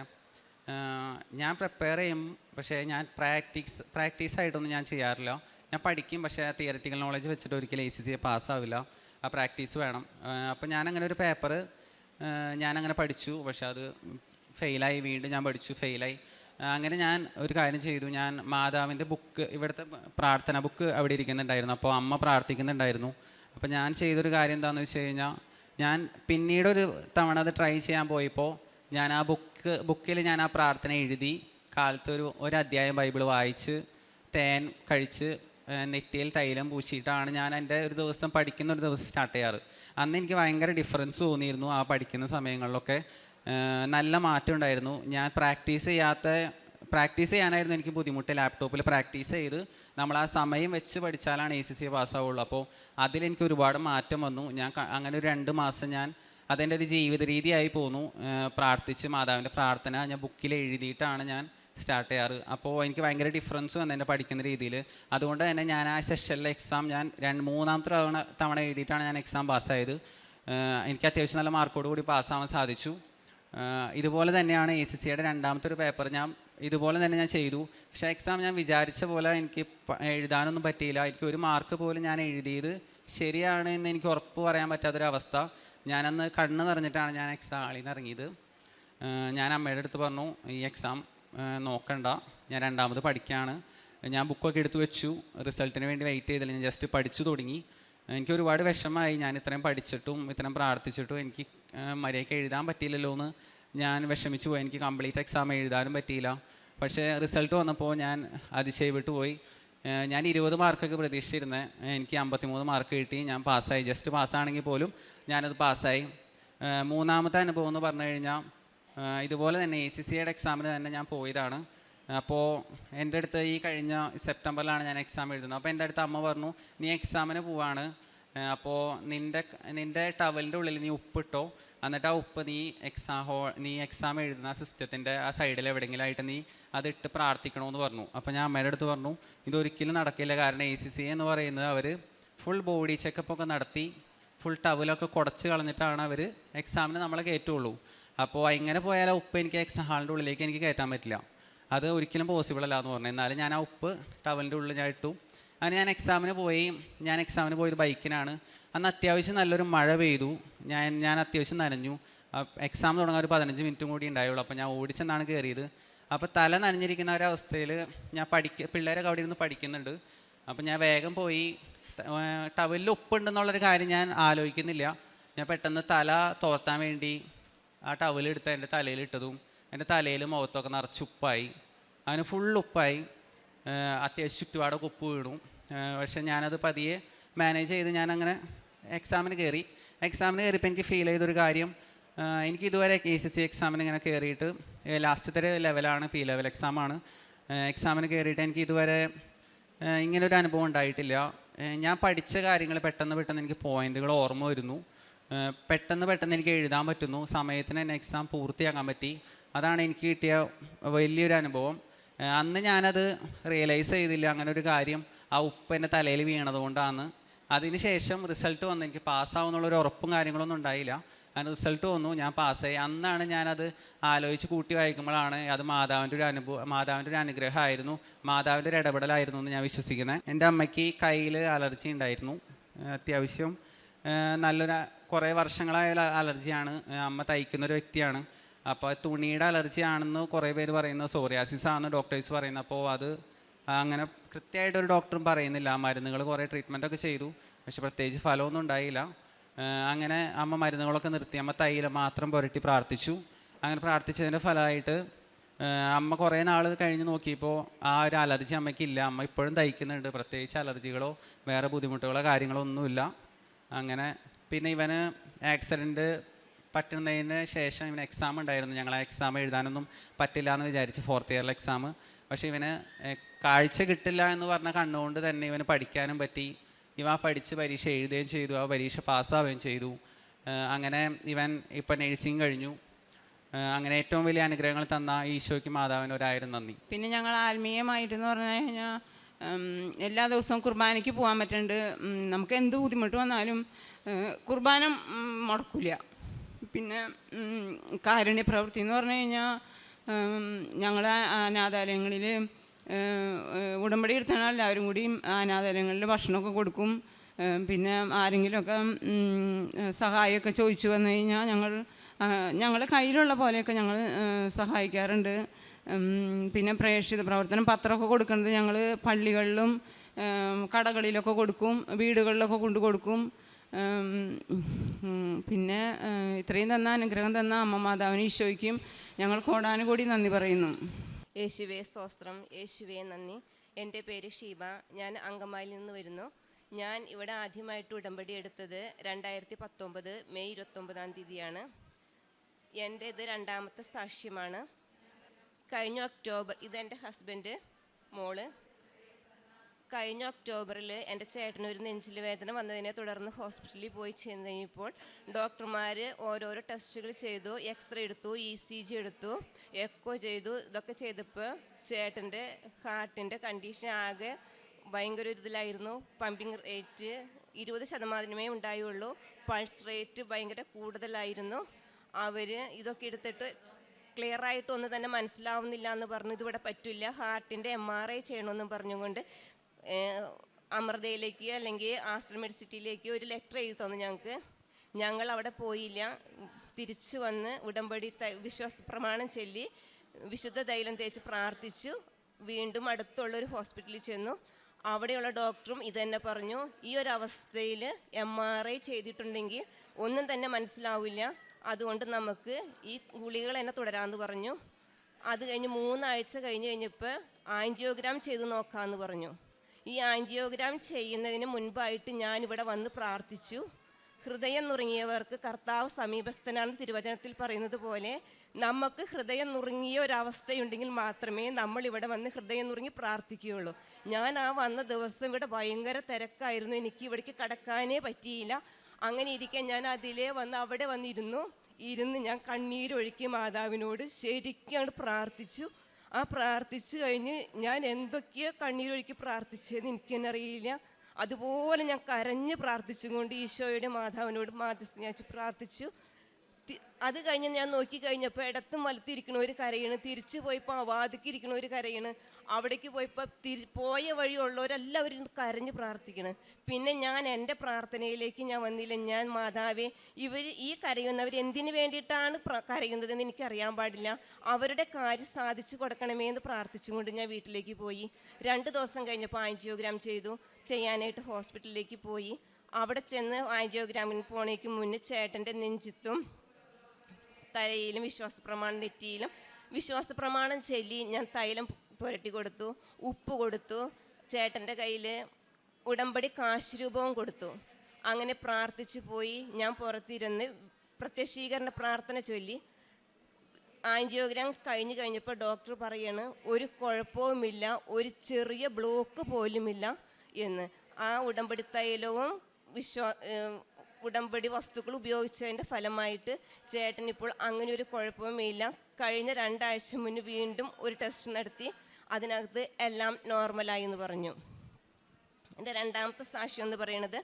ഞാൻ പ്രിപ്പയർ ചെയ്യും. പക്ഷേ ഞാൻ പ്രാക്ടീസ് പ്രാക്ടീസ് ആയിട്ടൊന്നും ഞാൻ ചെയ്യാറില്ല. ഞാൻ പഠിക്കും പക്ഷേ തിയററ്റിക്കൽ നോളജ് വെച്ചിട്ട് ഒരിക്കലും എ സി സി പാസ്സാവില്ല ആ പ്രാക്ടീസ് വേണം. അപ്പോൾ ഞാനങ്ങനെ ഒരു പേപ്പർ ഞാനങ്ങനെ പഠിച്ചു. പക്ഷേ അത് ഫെയിലായി വീണ്ടും ഞാൻ പഠിച്ചു. ഫെയിലായി അങ്ങനെ ഞാൻ ഒരു കാര്യം ചെയ്തു. ഞാൻ മാതാവിന്റെ ബുക്ക് ഇവിടുത്തെ പ്രാർത്ഥന ബുക്ക് അവിടെ ഇരിക്കുന്നുണ്ടായിരുന്നു. അപ്പോൾ അമ്മ പ്രാർത്ഥിക്കുന്നുണ്ടായിരുന്നു. അപ്പോൾ ഞാൻ ചെയ്തൊരു കാര്യം എന്താണെന്ന് വെച്ച് കഴിഞ്ഞാൽ ഞാൻ പിന്നീടൊരു തവണ അത് ട്രൈ ചെയ്യാൻ പോയപ്പോൾ ഞാൻ ആ ബുക്ക് ബുക്കിൽ ഞാൻ ആ പ്രാർത്ഥന എഴുതി കാലത്ത് ഒരു ഒരു അധ്യായം ബൈബിൾ വായിച്ച് തേൻ കഴിച്ച് നെറ്റിയിൽ തൈലം പൂശിയിട്ടാണ് ഞാൻ എന്റെ ഒരു ദിവസം പഠിക്കുന്ന ഒരു ദിവസം സ്റ്റാർട്ട് ചെയ്യാറ്. അന്ന് എനിക്ക് ഭയങ്കര ഡിഫറൻസ് തോന്നിയിരുന്നു ആ പഠിക്കുന്ന സമയങ്ങളിലൊക്കെ. നല്ല മാറ്റം ഉണ്ടായിരുന്നു. ഞാൻ പ്രാക്ടീസ് ചെയ്യാത്ത പ്രാക്ടീസ് ചെയ്യാനായിരുന്നു എനിക്ക് ബുദ്ധിമുട്ട്. ലാപ്ടോപ്പിൽ പ്രാക്ടീസ് ചെയ്ത് നമ്മൾ ആ സമയം വെച്ച് പഠിച്ചാലാണ് എ സി സി പാസ്സാവുള്ളൂ. അപ്പോൾ അതിലെനിക്ക് ഒരുപാട് മാറ്റം വന്നു. ഞാൻ അങ്ങനെ ഒരു രണ്ട് മാസം ഞാൻ അതെന്റെ ഒരു ജീവിത രീതിയായി പോന്നു. പ്രാർത്ഥിച്ച് മാതാവിന്റെ പ്രാർത്ഥന ഞാൻ ബുക്കിൽ എഴുതിയിട്ടാണ് ഞാൻ സ്റ്റാർട്ട് ചെയ്യാറ്. അപ്പോൾ എനിക്ക് ഭയങ്കര ഡിഫറൻസ് വന്നു എന്റെ പഠിക്കുന്ന രീതിയിൽ. അതുകൊണ്ട് തന്നെ ഞാൻ ആ സെഷനിലെ എക്സാം ഞാൻ രണ്ട് മൂന്നാമത്തെ തവണ തവണ എഴുതിയിട്ടാണ് ഞാൻ എക്സാം പാസ്സായത്. എനിക്ക് അത്യാവശ്യം നല്ല മാർക്കോട് കൂടി പാസ്സാവാൻ സാധിച്ചു. ഇതുപോലെ തന്നെയാണ് എ സി സിയുടെ രണ്ടാമത്തെ ഒരു പേപ്പർ ഞാൻ ഇതുപോലെ തന്നെ ഞാൻ ചെയ്തു. പക്ഷേ എക്സാം ഞാൻ വിചാരിച്ച പോലെ എനിക്ക് എഴുതാനൊന്നും പറ്റിയില്ല. എനിക്ക് ഒരു മാർക്ക് പോലും ഞാൻ എഴുതിയത് ശരിയാണ് എന്ന് എനിക്ക് ഉറപ്പ് പറയാൻ പറ്റാത്തൊരവസ്ഥ. ഞാനന്ന് കണ്ണ് നിറഞ്ഞിട്ടാണ് ഞാൻ എക്സാം ആളിൽ നിന്ന് ഇറങ്ങിയത് ഞാൻ അമ്മയുടെ അടുത്ത് പറഞ്ഞു ഈ എക്സാം നോക്കണ്ട. ഞാൻ രണ്ടാമത് പഠിക്കുകയാണ് ഞാൻ ബുക്കൊക്കെ എടുത്തു വെച്ചു. റിസൾട്ടിന് വേണ്ടി വെയിറ്റ് ചെയ്തില്ല. ഞാൻ ജസ്റ്റ് പഠിച്ചു തുടങ്ങി. എനിക്ക് ഒരുപാട് വിഷമമായി. ഞാൻ ഇത്രയും പഠിച്ചിട്ടും ഇത്രയും പ്രാർത്ഥിച്ചിട്ടും എനിക്ക് മര്യാദയ്ക്ക് എഴുതാൻ പറ്റിയില്ലല്ലോ എന്ന് ഞാൻ വിഷമിച്ചു പോയി. എനിക്ക് കംപ്ലീറ്റ് എക്സാം എഴുതാനും പറ്റിയില്ല. പക്ഷേ റിസൾട്ട് വന്നപ്പോൾ ഞാൻ അതിശയപ്പെട്ടു പോയി. ഞാൻ ഇരുപത് മാർക്കൊക്കെ പ്രതീക്ഷിച്ചിരുന്നത് എനിക്ക് അമ്പത്തിമൂന്ന് മാർക്ക് കിട്ടി. ഞാൻ പാസ്സായി. ജസ്റ്റ് പാസ്സാണെങ്കിൽ പോലും ഞാനത് പാസ്സായി. മൂന്നാമത്തെ അനുഭവം എന്ന് പറഞ്ഞു കഴിഞ്ഞാൽ ഇതുപോലെ തന്നെ എ സി സിയുടെ എക്സാമിന് തന്നെ ഞാൻ പോയതാണ്. അപ്പോൾ എന്റെ അടുത്ത് ഈ കഴിഞ്ഞ സെപ്റ്റംബറിലാണ് ഞാൻ എക്സാം എഴുതുന്നത്. അപ്പോൾ എന്റെ അടുത്ത് അമ്മ പറഞ്ഞു നീ എക്സാമിന് പോവാണ്. അപ്പോൾ നിന്റെ നിന്റെ ടവലിന്റെ ഉള്ളിൽ നീ ഉപ്പിട്ടോ? എന്നിട്ട് ആ ഉപ്പ് നീ എക്സാം ഹോ നീ എക്സാം എഴുതുന്ന സിസ്റ്റത്തിന്റെ ആ സൈഡിൽ എവിടെയെങ്കിലും ആയിട്ട് നീ അതിട്ട് പ്രാർത്ഥിക്കണമെന്ന് പറഞ്ഞു. അപ്പോൾ ഞാൻ അമ്മയുടെ അടുത്ത് പറഞ്ഞു ഇതൊരിക്കലും നടക്കില്ല. കാരണം എ സി സി എന്ന് പറയുന്നത് അവർ ഫുൾ ബോഡി ചെക്കപ്പ് ഒക്കെ നടത്തി ഫുൾ ടവലൊക്കെ കുടച്ച് കളഞ്ഞിട്ടാണ് അവർ എക്സാമിന് നമ്മളെ കയറ്റുള്ളൂ. അപ്പോൾ ഇങ്ങനെ പോയാൽ ഉപ്പ് എനിക്ക് എക്സാം ഹാളിന്റെ ഉള്ളിലേക്ക് എനിക്ക് കയറ്റാൻ പറ്റില്ല. അത് ഒരിക്കലും പോസിബിൾ അല്ല എന്ന് പറഞ്ഞു. എന്നാലും ഞാൻ ആ ഉപ്പ് ടവലിന്റെ ഉള്ളിൽ ഞാൻ ഇട്ടു. അങ്ങനെ ഞാൻ എക്സാമിന് പോയി. ഞാൻ എക്സാമിന് പോയത് ബൈക്കിനാണ്. അന്ന് അത്യാവശ്യം നല്ലൊരു മഴ പെയ്തു. ഞാൻ ഞാൻ അത്യാവശ്യം നനഞ്ഞു. എക്സാം തുടങ്ങാൻ ഒരു പതിനഞ്ച് മിനിറ്റും കൂടി ഉണ്ടായുള്ളൂ. അപ്പോൾ ഞാൻ ഓടിച്ചെന്നാണ് കയറിയത് അപ്പോൾ തല നനഞ്ഞിരിക്കുന്ന ഒരവസ്ഥയിൽ ഞാൻ പഠിക്ക പിള്ളേരൊക്കെ അവിടെ ഇരുന്ന് പഠിക്കുന്നുണ്ട്. അപ്പോൾ ഞാൻ വേഗം പോയി. ടവലിൽ ഉപ്പുണ്ടെന്നുള്ളൊരു കാര്യം ഞാൻ ആലോചിക്കുന്നില്ല. ഞാൻ പെട്ടെന്ന് തല തോർത്താൻ വേണ്ടി ആ ടവലെടുത്ത് എന്റെ തലയിൽ ഇട്ടതും എന്റെ തലയിൽ മുഖത്തൊക്കെ നിറച്ച് ഉപ്പായി. അതിന് ഫുൾ ഉപ്പായി. അത്യാവശ്യം ചുറ്റുപാടൊക്കെ ഉപ്പ് വീണു. പക്ഷെ ഞാനത് പതിയെ മാനേജ് ചെയ്ത് ഞാനങ്ങനെ എക്സാമിന് കയറി. എക്സാമിന് കയറിയപ്പോൾ എനിക്ക് ഫീൽ ചെയ്തൊരു കാര്യം എനിക്ക് ഇതുവരെ എ സി സി എക്സാമിന് ഇങ്ങനെ കയറിയിട്ട് ലാസ്റ്റത്തെ ലെവലാണ് പി ലെവൽ എക്സാമാണ് എക്സാമിന് കയറിയിട്ട് എനിക്ക് ഇതുവരെ ഇങ്ങനൊരു അനുഭവം ഉണ്ടായിട്ടില്ല. ഞാൻ പഠിച്ച കാര്യങ്ങൾ പെട്ടെന്ന് പെട്ടെന്ന് എനിക്ക് പോയിന്റുകൾ ഓർമ്മ വരുന്നു. പെട്ടെന്ന് പെട്ടെന്ന് എനിക്ക് എഴുതാൻ പറ്റുന്നു. സമയത്തിന് തന്നെ എക്സാം പൂർത്തിയാക്കാൻ പറ്റി. അതാണ് എനിക്ക് കിട്ടിയ വലിയൊരു അനുഭവം. അന്ന് ഞാനത് റിയലൈസ് ചെയ്തില്ല. അങ്ങനെ ഒരു കാര്യം ആ ഉപ്പ് എന്റെ തലയിൽ വീണത് കൊണ്ടാണ് അതിന് ശേഷം റിസൾട്ട് വന്നു. എനിക്ക് പാസ്സാവുന്നുള്ളൊരു ഉറപ്പും കാര്യങ്ങളൊന്നും ഉണ്ടായില്ല. അതിന് റിസൾട്ട് വന്നു. ഞാൻ പാസ്സായി അന്നാണ് ഞാനത് ആലോചിച്ച് കൂട്ടി വായിക്കുമ്പോഴാണ് അത് മാതാവിന്റെ ഒരു അനുഭവം മാതാവിന്റെ ഒരു അനുഗ്രഹമായിരുന്നു. മാതാവിന്റെ ഒരു ഇടപെടലായിരുന്നു എന്ന് ഞാൻ വിശ്വസിക്കുന്നത്. എന്റെ അമ്മയ്ക്ക് കയ്യിൽ അലർജി ഉണ്ടായിരുന്നു. അത്യാവശ്യം നല്ലൊരു കുറേ വർഷങ്ങളായ അലർജിയാണ്. അമ്മ തയ്ക്കുന്നൊരു വ്യക്തിയാണ്. അപ്പോൾ തുണിയുടെ അലർജി ആണെന്ന് കുറേ പേര് പറയുന്നു സോറിയാസിസ് ആണെന്ന് ഡോക്ടേഴ്സ് പറയുന്നത്. അപ്പോൾ അത് അങ്ങനെ കൃത്യമായിട്ട് ഒരു ഡോക്ടറും പറയുന്നില്ല. മരുന്നുകൾ കുറേ ട്രീറ്റ്മെന്റ് ഒക്കെ ചെയ്തു. പക്ഷെ പ്രത്യേകിച്ച് ഫലമൊന്നും ഉണ്ടായില്ല. അങ്ങനെ അമ്മ മരുന്നുകളൊക്കെ നിർത്തി. അമ്മ തൈല മാത്രം പുരട്ടി പ്രാർത്ഥിച്ചു. അങ്ങനെ പ്രാർത്ഥിച്ചതിന്റെ ഫലമായിട്ട് അമ്മ കുറേ നാൾ കഴിഞ്ഞ് നോക്കിയപ്പോൾ ആ ഒരു അലർജി അമ്മയ്ക്കില്ല. അമ്മ ഇപ്പോഴും തയ്ക്കുന്നുണ്ട്. പ്രത്യേകിച്ച് അലർജികളോ വേറെ ബുദ്ധിമുട്ടുകളോ കാര്യങ്ങളോ ഒന്നുമില്ല. അങ്ങനെ പിന്നെ ഇവന് ആക്സിഡന്റ് പറ്റുന്നതിന് ശേഷം ഇവന് എക്സാം ഉണ്ടായിരുന്നു. ഞങ്ങൾ ആ എക്സാം എഴുതാനൊന്നും പറ്റില്ല എന്ന് വിചാരിച്ച് ഫോർത്ത് ഇയറിലെ എക്സാം പക്ഷേ ഇവന് കാഴ്ച കിട്ടില്ല എന്ന് പറഞ്ഞ കണ്ണുകൊണ്ട് തന്നെ ഇവന് പഠിക്കാനും പറ്റി. ഇവ പഠിച്ച് പരീക്ഷ എഴുതുകയും ചെയ്തു. ആ പരീക്ഷ പാസ്സാവുകയും ചെയ്തു. അങ്ങനെ ഇവൻ ഇപ്പം നഴ്സിംഗ് കഴിഞ്ഞു. അങ്ങനെ ഏറ്റവും വലിയ അനുഗ്രഹങ്ങൾ തന്ന ഈശോയ്ക്ക് മാതാവിന് ഒരായിരം നന്ദി. പിന്നെ ഞങ്ങൾ ആത്മീയമായിട്ടെന്ന് പറഞ്ഞു കഴിഞ്ഞാൽ എല്ലാ ദിവസവും കുർബാനയ്ക്ക് പോകാൻ പറ്റുന്നുണ്ട് നമുക്ക് എന്ത് ബുദ്ധിമുട്ട് വന്നാലും കുർബാന മുടക്കില്ല പിന്നെ കാരുണ്യപ്രവൃത്തി കാരുണ്യ പ്രവൃത്തി എന്ന് പറഞ്ഞു കഴിഞ്ഞാൽ ഞങ്ങളെ അനാഥാലയങ്ങളിൽ ഉടമ്പടി എടുത്താണ് എല്ലാവരും കൂടി അനാഥാലയങ്ങളിൽ ഭക്ഷണമൊക്കെ കൊടുക്കും. പിന്നെ ആരെങ്കിലുമൊക്കെ സഹായമൊക്കെ ചോദിച്ചു വന്നു കഴിഞ്ഞാൽ ഞങ്ങൾ ഞങ്ങളുടെ കയ്യിലുള്ള പോലെയൊക്കെ ഞങ്ങൾ സഹായിക്കാറുണ്ട്. പിന്നെ പ്രേക്ഷിത പ്രവർത്തനം പത്രമൊക്കെ കൊടുക്കുന്നത് ഞങ്ങൾ പള്ളികളിലും കടകളിലൊക്കെ കൊടുക്കും വീടുകളിലൊക്കെ കൊണ്ടു കൊടുക്കും. പിന്നെ ഇത്രയും തന്ന അനുഗ്രഹം തന്ന അമ്മ മാതാവിന് ഈശോയ്ക്കും ഞങ്ങൾ കോടാനുകൂടി നന്ദി പറയുന്നു. യേശുവേ സ്തോത്രം. യേശുവേ നന്ദി. എന്റെ പേര് ഷീബ. ഞാൻ അങ്കമാലിൽ നിന്ന് വരുന്നു. ഞാൻ ഇവിടെ ആദ്യമായിട്ട് ഉടമ്പടി എടുത്തത് രണ്ടായിരത്തി പത്തൊമ്പത് മെയ് ഇരുപത്തൊമ്പതാം തീയതിയാണ്. എന്റെ ഇത് രണ്ടാമത്തെ സാക്ഷ്യമാണ്. കഴിഞ്ഞ ഒക്ടോബർ ഇത് എന്റെ ഹസ്ബൻഡ് മോൾ. കഴിഞ്ഞ ഒക്ടോബറിൽ എന്റെ ചേട്ടനൊരു നെഞ്ചിൽ വേദന വന്നതിനെ തുടർന്ന് ഹോസ്പിറ്റലിൽ പോയി ചെന്ന് കഴിഞ്ഞപ്പോൾ ഡോക്ടർമാർ ഓരോരോ ടെസ്റ്റുകൾ ചെയ്തു എക്സ്റേ എടുത്തു ഇ സി ജി എടുത്തു എക്കോ ചെയ്തു. ഇതൊക്കെ ചെയ്തപ്പോൾ ചേട്ടന്റെ ഹാർട്ടിന്റെ കണ്ടീഷൻ ആകെ ഭയങ്കര ഒരു ഇതിലായിരുന്നു. പമ്പിങ് റേറ്റ് ഇരുപത് ശതമാനമേ ഉണ്ടായുള്ളൂ. പൾസ് റേറ്റ് ഭയങ്കര കൂടുതലായിരുന്നു. അവർ ഇതൊക്കെ എടുത്തിട്ട് ക്ലിയർ ആയിട്ടൊന്നും തന്നെ മനസ്സിലാവുന്നില്ല എന്ന് പറഞ്ഞു. ഇതിവിടെ പറ്റില്ല. ഹാർട്ടിന്റെ എം ആർ ഐ ചെയ്യണമെന്നും പറഞ്ഞുകൊണ്ട് അമൃതയിലേക്ക് അല്ലെങ്കിൽ ആസ്ട്രമെഡിസിറ്റിയിലേക്ക് മെഡിസിറ്റിയിലേക്ക് ഒരു ലെറ്റർ എഴുതി തന്നു ഞങ്ങൾക്ക്. ഞങ്ങൾ അവിടെ പോയില്ല. തിരിച്ചു വന്ന് ഉടമ്പടി വിശ്വാസ പ്രമാണം ചൊല്ലി വിശുദ്ധ തൈലം തേച്ച് പ്രാർത്ഥിച്ചു. വീണ്ടും അടുത്തുള്ള ഒരു ഹോസ്പിറ്റലിൽ ചെന്നു. അവിടെയുള്ള ഡോക്ടറും ഇതന്നെ പറഞ്ഞു ഈ ഒരു അവസ്ഥയിൽ എം ആർ ഐ ചെയ്തിട്ടുണ്ടെങ്കിൽ ഒന്നും തന്നെ മനസ്സിലാവില്ല. അതുകൊണ്ട് നമുക്ക് ഈ ഗുളികൾ തന്നെ തുടരാമെന്ന് പറഞ്ഞു. അത് കഴിഞ്ഞ് മൂന്നാഴ്ച കഴിഞ്ഞ് കഴിഞ്ഞപ്പോൾ ആൻജിയോഗ്രാം ചെയ്തു നോക്കാമെന്ന് പറഞ്ഞു. ഈ ആൻജിയോഗ്രാം ചെയ്യുന്നതിന് മുൻപായിട്ട് ഞാൻ ഇവിടെ വന്ന് പ്രാർത്ഥിച്ചു. ഹൃദയം നുറുങ്ങിയവർക്ക് കർത്താവ് സമീപസ്ഥനാണ് തിരുവചനത്തിൽ പറയുന്നത് പോലെ നമുക്ക് ഹൃദയം നുറുങ്ങിയ ഒരവസ്ഥയുണ്ടെങ്കിൽ മാത്രമേ നമ്മൾ ഇവിടെ വന്ന് ഹൃദയം നുറുങ്ങി പ്രാർത്ഥിക്കുകയുള്ളൂ. ഞാൻ ആ വന്ന ദിവസം ഇവിടെ ഭയങ്കര തിരക്കായിരുന്നു. എനിക്ക് ഇവിടേക്ക് കടക്കാനേ പറ്റിയില്ല. അങ്ങനെ ഇരിക്കാൻ ഞാൻ അതിലേ വന്ന് അവിടെ വന്നിരുന്നു. ഇരുന്ന് ഞാൻ കണ്ണീരൊഴുക്കി മാതാവിനോട് ശരിക്കും പ്രാർത്ഥിച്ചു. ആ പ്രാർത്ഥിച്ചു കഴിഞ്ഞ് ഞാൻ എന്തൊക്കെയോ കണ്ണീരൊഴുക്കി പ്രാർത്ഥിച്ചതെന്ന് എനിക്ക് തന്നെ അറിയില്ല അതുപോലെ ഞാൻ കരഞ്ഞ് പ്രാർത്ഥിച്ചുകൊണ്ട് ഈശോയുടെ മാതാവിനോട് മാധ്യസ്ഥ ഞാൻ പ്രാർത്ഥിച്ചു. അത് കഴിഞ്ഞ് ഞാൻ നോക്കി കഴിഞ്ഞപ്പോൾ ഇടത്തും വലത്തിരിക്കണ ഒരു കരയാണ് തിരിച്ചു പോയപ്പോൾ വാതിക്കിരിക്കണ ഒരു കരയാണ്. അവിടേക്ക് പോയപ്പോൾ തിരി പോയ വഴിയുള്ളവരെല്ലാവരും കരഞ്ഞ് പ്രാർത്ഥിക്കണം. പിന്നെ ഞാൻ എന്റെ പ്രാർത്ഥനയിലേക്ക് ഞാൻ വന്നില്ല. ഞാൻ മാതാവേ ഇവർ ഈ കരയുന്നവർ എന്തിനു വേണ്ടിയിട്ടാണ് കരയുന്നതെന്ന് എനിക്കറിയാൻ പാടില്ല. അവരുടെ കാര്യം സാധിച്ചു കൊടുക്കണമേ എന്ന് പ്രാർത്ഥിച്ചുകൊണ്ട് ഞാൻ വീട്ടിലേക്ക് പോയി. രണ്ട് ദിവസം കഴിഞ്ഞപ്പോൾ ആൻജിയോഗ്രാം ചെയ്തു. ചെയ്യാനായിട്ട് ഹോസ്പിറ്റലിലേക്ക് പോയി. അവിടെ ചെന്ന് ആൻജിയോഗ്രാമിന് പോണേക്ക് മുന്നേ ചേട്ടന്റെ നെഞ്ചിത്തും തലയിലും വിശ്വാസ പ്രമാണം നെറ്റിയിലും വിശ്വാസ പ്രമാണം ചൊല്ലി ഞാൻ തൈലം പുരട്ടി കൊടുത്തു ഉപ്പ് കൊടുത്തു ചേട്ടന്റെ കയ്യിൽ ഉടമ്പടി കാശ് രൂപവും കൊടുത്തു. അങ്ങനെ പ്രാർത്ഥിച്ചു പോയി ഞാൻ പുറത്തിരുന്ന് പ്രത്യക്ഷീകരണ പ്രാർത്ഥന ചൊല്ലി. ആൻജിയോഗ്രാം കഴിഞ്ഞ് കഴിഞ്ഞപ്പോൾ ഡോക്ടർ പറയാണ് ഒരു കുഴപ്പവുമില്ല ഒരു ചെറിയ ബ്ലോക്ക് പോലുമില്ല എന്ന്. ആ ഉടമ്പടി തൈലവും വിശ്വാ ഉടമ്പടി വസ്തുക്കൾ ഉപയോഗിച്ചതിന്റെ ഫലമായിട്ട് ചേട്ടൻ ഇപ്പോൾ അങ്ങനെ ഒരു കുഴപ്പവുമില്ല കഴിഞ്ഞ രണ്ടാഴ്ച മുന്നേ വീണ്ടും ഒരു ടെസ്റ്റ് നടത്തി. അതിനകത്ത് എല്ലാം നോർമലായി എന്ന് പറഞ്ഞു. എന്റെ രണ്ടാമത്തെ സാക്ഷ്യം എന്ന് പറയുന്നത്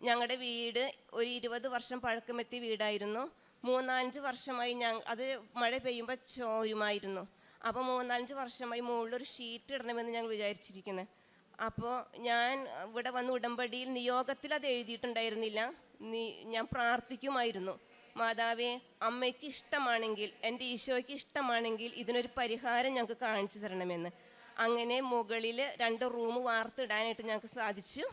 ഞങ്ങളുടെ വീട് ഒരു ഇരുപത് വർഷം പഴക്കമെത്തിയ വീടായിരുന്നു. മൂന്നാലഞ്ച് വർഷമായി ഞാൻ അത് മഴ പെയ്യുമ്പോൾ ചോരുമായിരുന്നു. അപ്പോൾ മൂന്നാലഞ്ച് വർഷമായി മുകളിലൊരു ഷീറ്റ് ഇടണമെന്ന് ഞങ്ങൾ വിചാരിച്ചിരിക്കുന്നത് അപ്പോൾ ഞാൻ ഇവിടെ വന്ന് ഉടമ്പടിയിൽ നിയോഗത്തിൽ അത് എഴുതിയിട്ടുണ്ടായിരുന്നില്ല. നീ ഞാൻ പ്രാർത്ഥിക്കുമായിരുന്നു. മാതാവേ അമ്മയ്ക്ക് ഇഷ്ടമാണെങ്കിൽ എന്റെ ഈശോയ്ക്ക് ഇഷ്ടമാണെങ്കിൽ ഇതിനൊരു പരിഹാരം ഞങ്ങൾക്ക് കാണിച്ചു തരണമെന്ന്. അങ്ങനെ മുകളിൽ രണ്ട് റൂം വാർത്തിടാനായിട്ട് ഞങ്ങൾക്ക് സാധിച്ചു.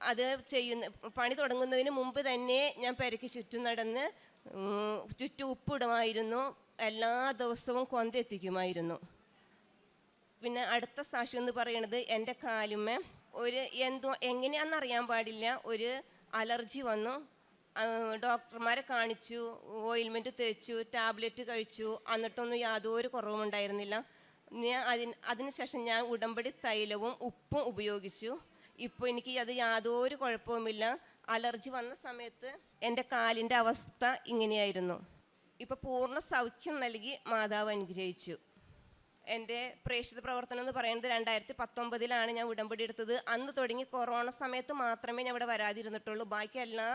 അത് ചെയ്യുന്ന പണി തുടങ്ങുന്നതിന് മുമ്പ് തന്നെ ഞാൻ പെരയ്ക്ക് ചുറ്റും നടന്ന് ചുറ്റും ഉപ്പിടുമായിരുന്നു. എല്ലാ ദിവസവും കൊന്തെത്തിക്കുമായിരുന്നു പിന്നെ അടുത്ത സാക്ഷ്യം എന്ന് പറയുന്നത് എന്റെ കാലുമ്മ. ഒരു എന്തോ എങ്ങനെയാണെന്ന് അറിയാൻ പാടില്ല. ഒരു അലർജി വന്നു. ഡോക്ടർമാരെ കാണിച്ചു ഓയിൽമെന്റ് തേച്ചു ടാബ്ലറ്റ് കഴിച്ചു. എന്നിട്ടൊന്നും യാതൊരു കുറവും ഉണ്ടായിരുന്നില്ല. ഞാൻ അതിന് അതിനുശേഷം ഞാൻ ഉടമ്പടി തൈലവും ഉപ്പും ഉപയോഗിച്ചു. ഇപ്പോൾ എനിക്ക് അത് യാതൊരു കുഴപ്പവുമില്ല. അലർജി വന്ന സമയത്ത് എന്റെ കാലിന്റെ അവസ്ഥ ഇങ്ങനെയായിരുന്നു. ഇപ്പോൾ പൂർണ സൗഖ്യം നൽകി മാതാവ് അനുഗ്രഹിച്ചു. എന്റെ പ്രേക്ഷിത പ്രവർത്തനം എന്ന് പറയുന്നത് രണ്ടായിരത്തി പത്തൊമ്പതിലാണ് ഞാൻ ഉടമ്പടി എടുത്തത്. അന്ന് തുടങ്ങി കൊറോണ സമയത്ത് മാത്രമേ ഞാൻ ഇവിടെ വരാതിരുന്നിട്ടുള്ളൂ. ബാക്കി എല്ലാ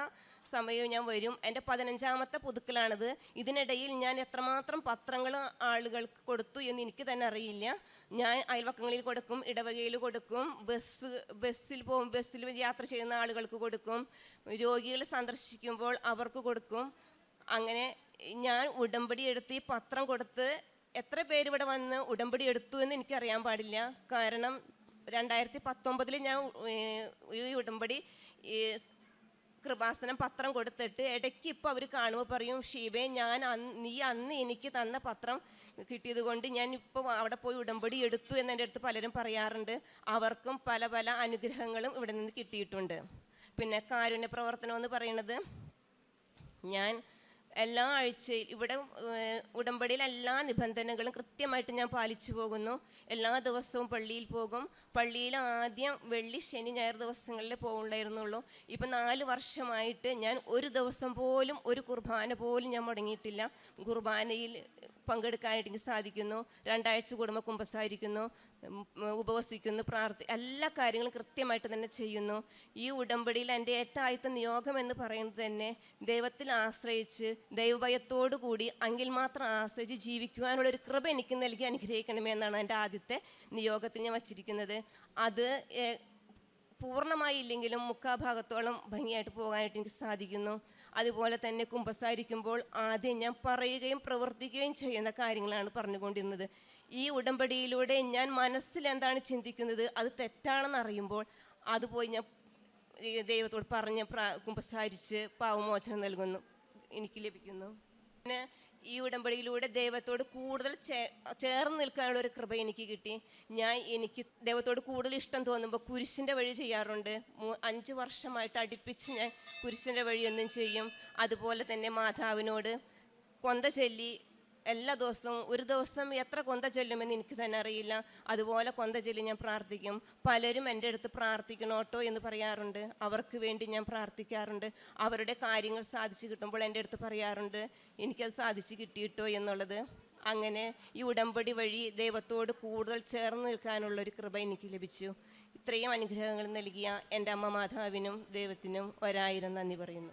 സമയവും ഞാൻ വരും. എന്റെ പതിനഞ്ചാമത്തെ പുതുക്കലാണിത്. ഇതിനിടയിൽ ഞാൻ എത്രമാത്രം പത്രങ്ങൾ ആളുകൾക്ക് കൊടുത്തു എന്ന് എനിക്ക് തന്നെ അറിയില്ല. ഞാൻ അയൽവക്കങ്ങളിൽ കൊടുക്കും ഇടവകയിൽ കൊടുക്കും ബസ് ബസ്സിൽ പോകും ബസ്സിൽ യാത്ര ചെയ്യുന്ന ആളുകൾക്ക് കൊടുക്കും രോഗികൾ സന്ദർശിക്കുമ്പോൾ അവർക്ക് കൊടുക്കും. അങ്ങനെ ഞാൻ ഉടമ്പടി എടുത്ത് പത്രം കൊടുത്ത് എത്ര പേര് ഇവിടെ വന്ന് ഉടമ്പടി എടുത്തു എന്ന് എനിക്കറിയാൻ പാടില്ല. കാരണം രണ്ടായിരത്തി പത്തൊമ്പതിൽ ഞാൻ ഈ ഉടമ്പടി ഈ കൃപാസനം പത്രം കൊടുത്തിട്ട് ഇടയ്ക്ക് ഇപ്പോൾ അവർ കാണുമ്പോൾ പറയും ഷീബെ ഞാൻ നീ അന്ന് എനിക്ക് തന്ന പത്രം കിട്ടിയത് കൊണ്ട് ഞാൻ ഇപ്പോൾ അവിടെ പോയി ഉടമ്പടി എടുത്തു എന്ന് എന്റെ അടുത്ത് പലരും പറയാറുണ്ട്. അവർക്കും പല പല അനുഗ്രഹങ്ങളും ഇവിടെ നിന്ന് കിട്ടിയിട്ടുണ്ട്. പിന്നെ കാരുണ്യ പ്രവർത്തനം എന്ന് പറയുന്നത് ഞാൻ എല്ലാ ആഴ്ചയിൽ ഇവിടെ ഉടമ്പടിയിൽ എല്ലാ നിബന്ധനകളും കൃത്യമായിട്ട് ഞാൻ പാലിച്ചു പോകുന്നു. എല്ലാ ദിവസവും പള്ളിയിൽ പോകും. പള്ളിയിൽ ആദ്യം വെള്ളി ശനി ഞായർ ദിവസങ്ങളിൽ പോകണ്ടായിരുന്നുള്ളൂ ഇപ്പം നാല് വർഷമായിട്ട് ഞാൻ ഒരു ദിവസം പോലും ഒരു കുർബാന പോലും ഞാൻ മുടങ്ങിയിട്ടില്ല. കുർബാനയിൽ പങ്കെടുക്കാനായിട്ട് എനിക്ക് സാധിക്കുന്നു. രണ്ടാഴ്ച കൂടുമ്പോൾ കുമ്പസാരിക്കുന്നു ഉപവസിക്കുന്നു പ്രാർത്ഥി എല്ലാ കാര്യങ്ങളും കൃത്യമായിട്ട് തന്നെ ചെയ്യുന്നു. ഈ ഉടമ്പടിയിൽ എന്റെ ഏറ്റവും ആദ്യത്തെ നിയോഗം എന്ന് പറയുന്നത് തന്നെ ദൈവത്തിൽ ആശ്രയിച്ച് ദൈവഭയത്തോടു കൂടി അങ്കിൽ മാത്രം ആശ്രയിച്ച് ജീവിക്കുവാനുള്ള ഒരു കൃപ എനിക്ക് നൽകി അനുഗ്രഹിക്കണമേ എന്നാണ് എന്റെ ആദ്യത്തെ നിയോഗത്തിൽ ഞാൻ വച്ചിരിക്കുന്നത്. അത് പൂർണമായി പൂർണമായില്ലെങ്കിലും മുക്കാഭാഗത്തോളം ഭംഗിയായിട്ട് പോകാനായിട്ട് എനിക്ക് സാധിക്കുന്നു. അതുപോലെ തന്നെ കുമ്പസാരിക്കുമ്പോൾ ആദ്യം ഞാൻ പറയുകയും പ്രവർത്തിക്കുകയും ചെയ്യുന്ന കാര്യങ്ങളാണ് പറഞ്ഞുകൊണ്ടിരുന്നത്. ഈ ഉടമ്പടിയിലൂടെ ഞാൻ മനസ്സിൽ എന്താണ് ചിന്തിക്കുന്നത്? അത് തെറ്റാണെന്ന് അറിയുമ്പോൾ അത് പോയി ഞാൻ ദൈവത്തോട് പറഞ്ഞ് കുമ്പസാരിച്ച് പാവമോചനം നൽകുന്നു. എനിക്ക് ലഭിക്കുന്നു. പിന്നെ ഈ ഉടമ്പടിയിലൂടെ ദൈവത്തോട് കൂടുതൽ ചേർന്ന് നിൽക്കാനുള്ള ഒരു കൃപ എനിക്ക് കിട്ടി. ഞാൻ എനിക്ക് ദൈവത്തോട് കൂടുതൽ ഇഷ്ടം തോന്നുമ്പോൾ കുരിശിന്റെ വഴി ചെയ്യാറുണ്ട്. അഞ്ച് വർഷമായിട്ട് അടുപ്പിച്ച് ഞാൻ കുരിശിന്റെ വഴിയൊന്നും ചെയ്യും. അതുപോലെ തന്നെ മാതാവിനോട് കൊന്ത ചൊല്ലി എല്ലാ ദിവസവും ഒരു ദിവസം എത്ര കൊന്ത ചൊല്ലുമെന്ന് എനിക്ക് തന്നെ അറിയില്ല. അതുപോലെ കൊന്ത ചൊല്ലി ഞാൻ പ്രാർത്ഥിക്കും. പലരും എന്റെ അടുത്ത് പ്രാർത്ഥിക്കണോട്ടോ എന്ന് പറയാറുണ്ട്. അവർക്ക് വേണ്ടി ഞാൻ പ്രാർത്ഥിക്കാറുണ്ട്. അവരുടെ കാര്യങ്ങൾ സാധിച്ചു കിട്ടുമ്പോൾ എന്റെ അടുത്ത് പറയാറുണ്ട്. എനിക്കത് സാധിച്ചു കിട്ടിയിട്ടോ എന്നുള്ളത്. അങ്ങനെ ഈ ഉടമ്പടി വഴി ദൈവത്തോട് കൂടുതൽ ചേർന്ന് നിൽക്കാനുള്ള ഒരു കൃപ എനിക്ക് ലഭിച്ചു. ഇത്രയും അനുഗ്രഹങ്ങൾ നൽകിയ എന്റെ അമ്മ മാതാവിനും ദൈവത്തിനും ഒരായിരം നന്ദി പറയുന്നു.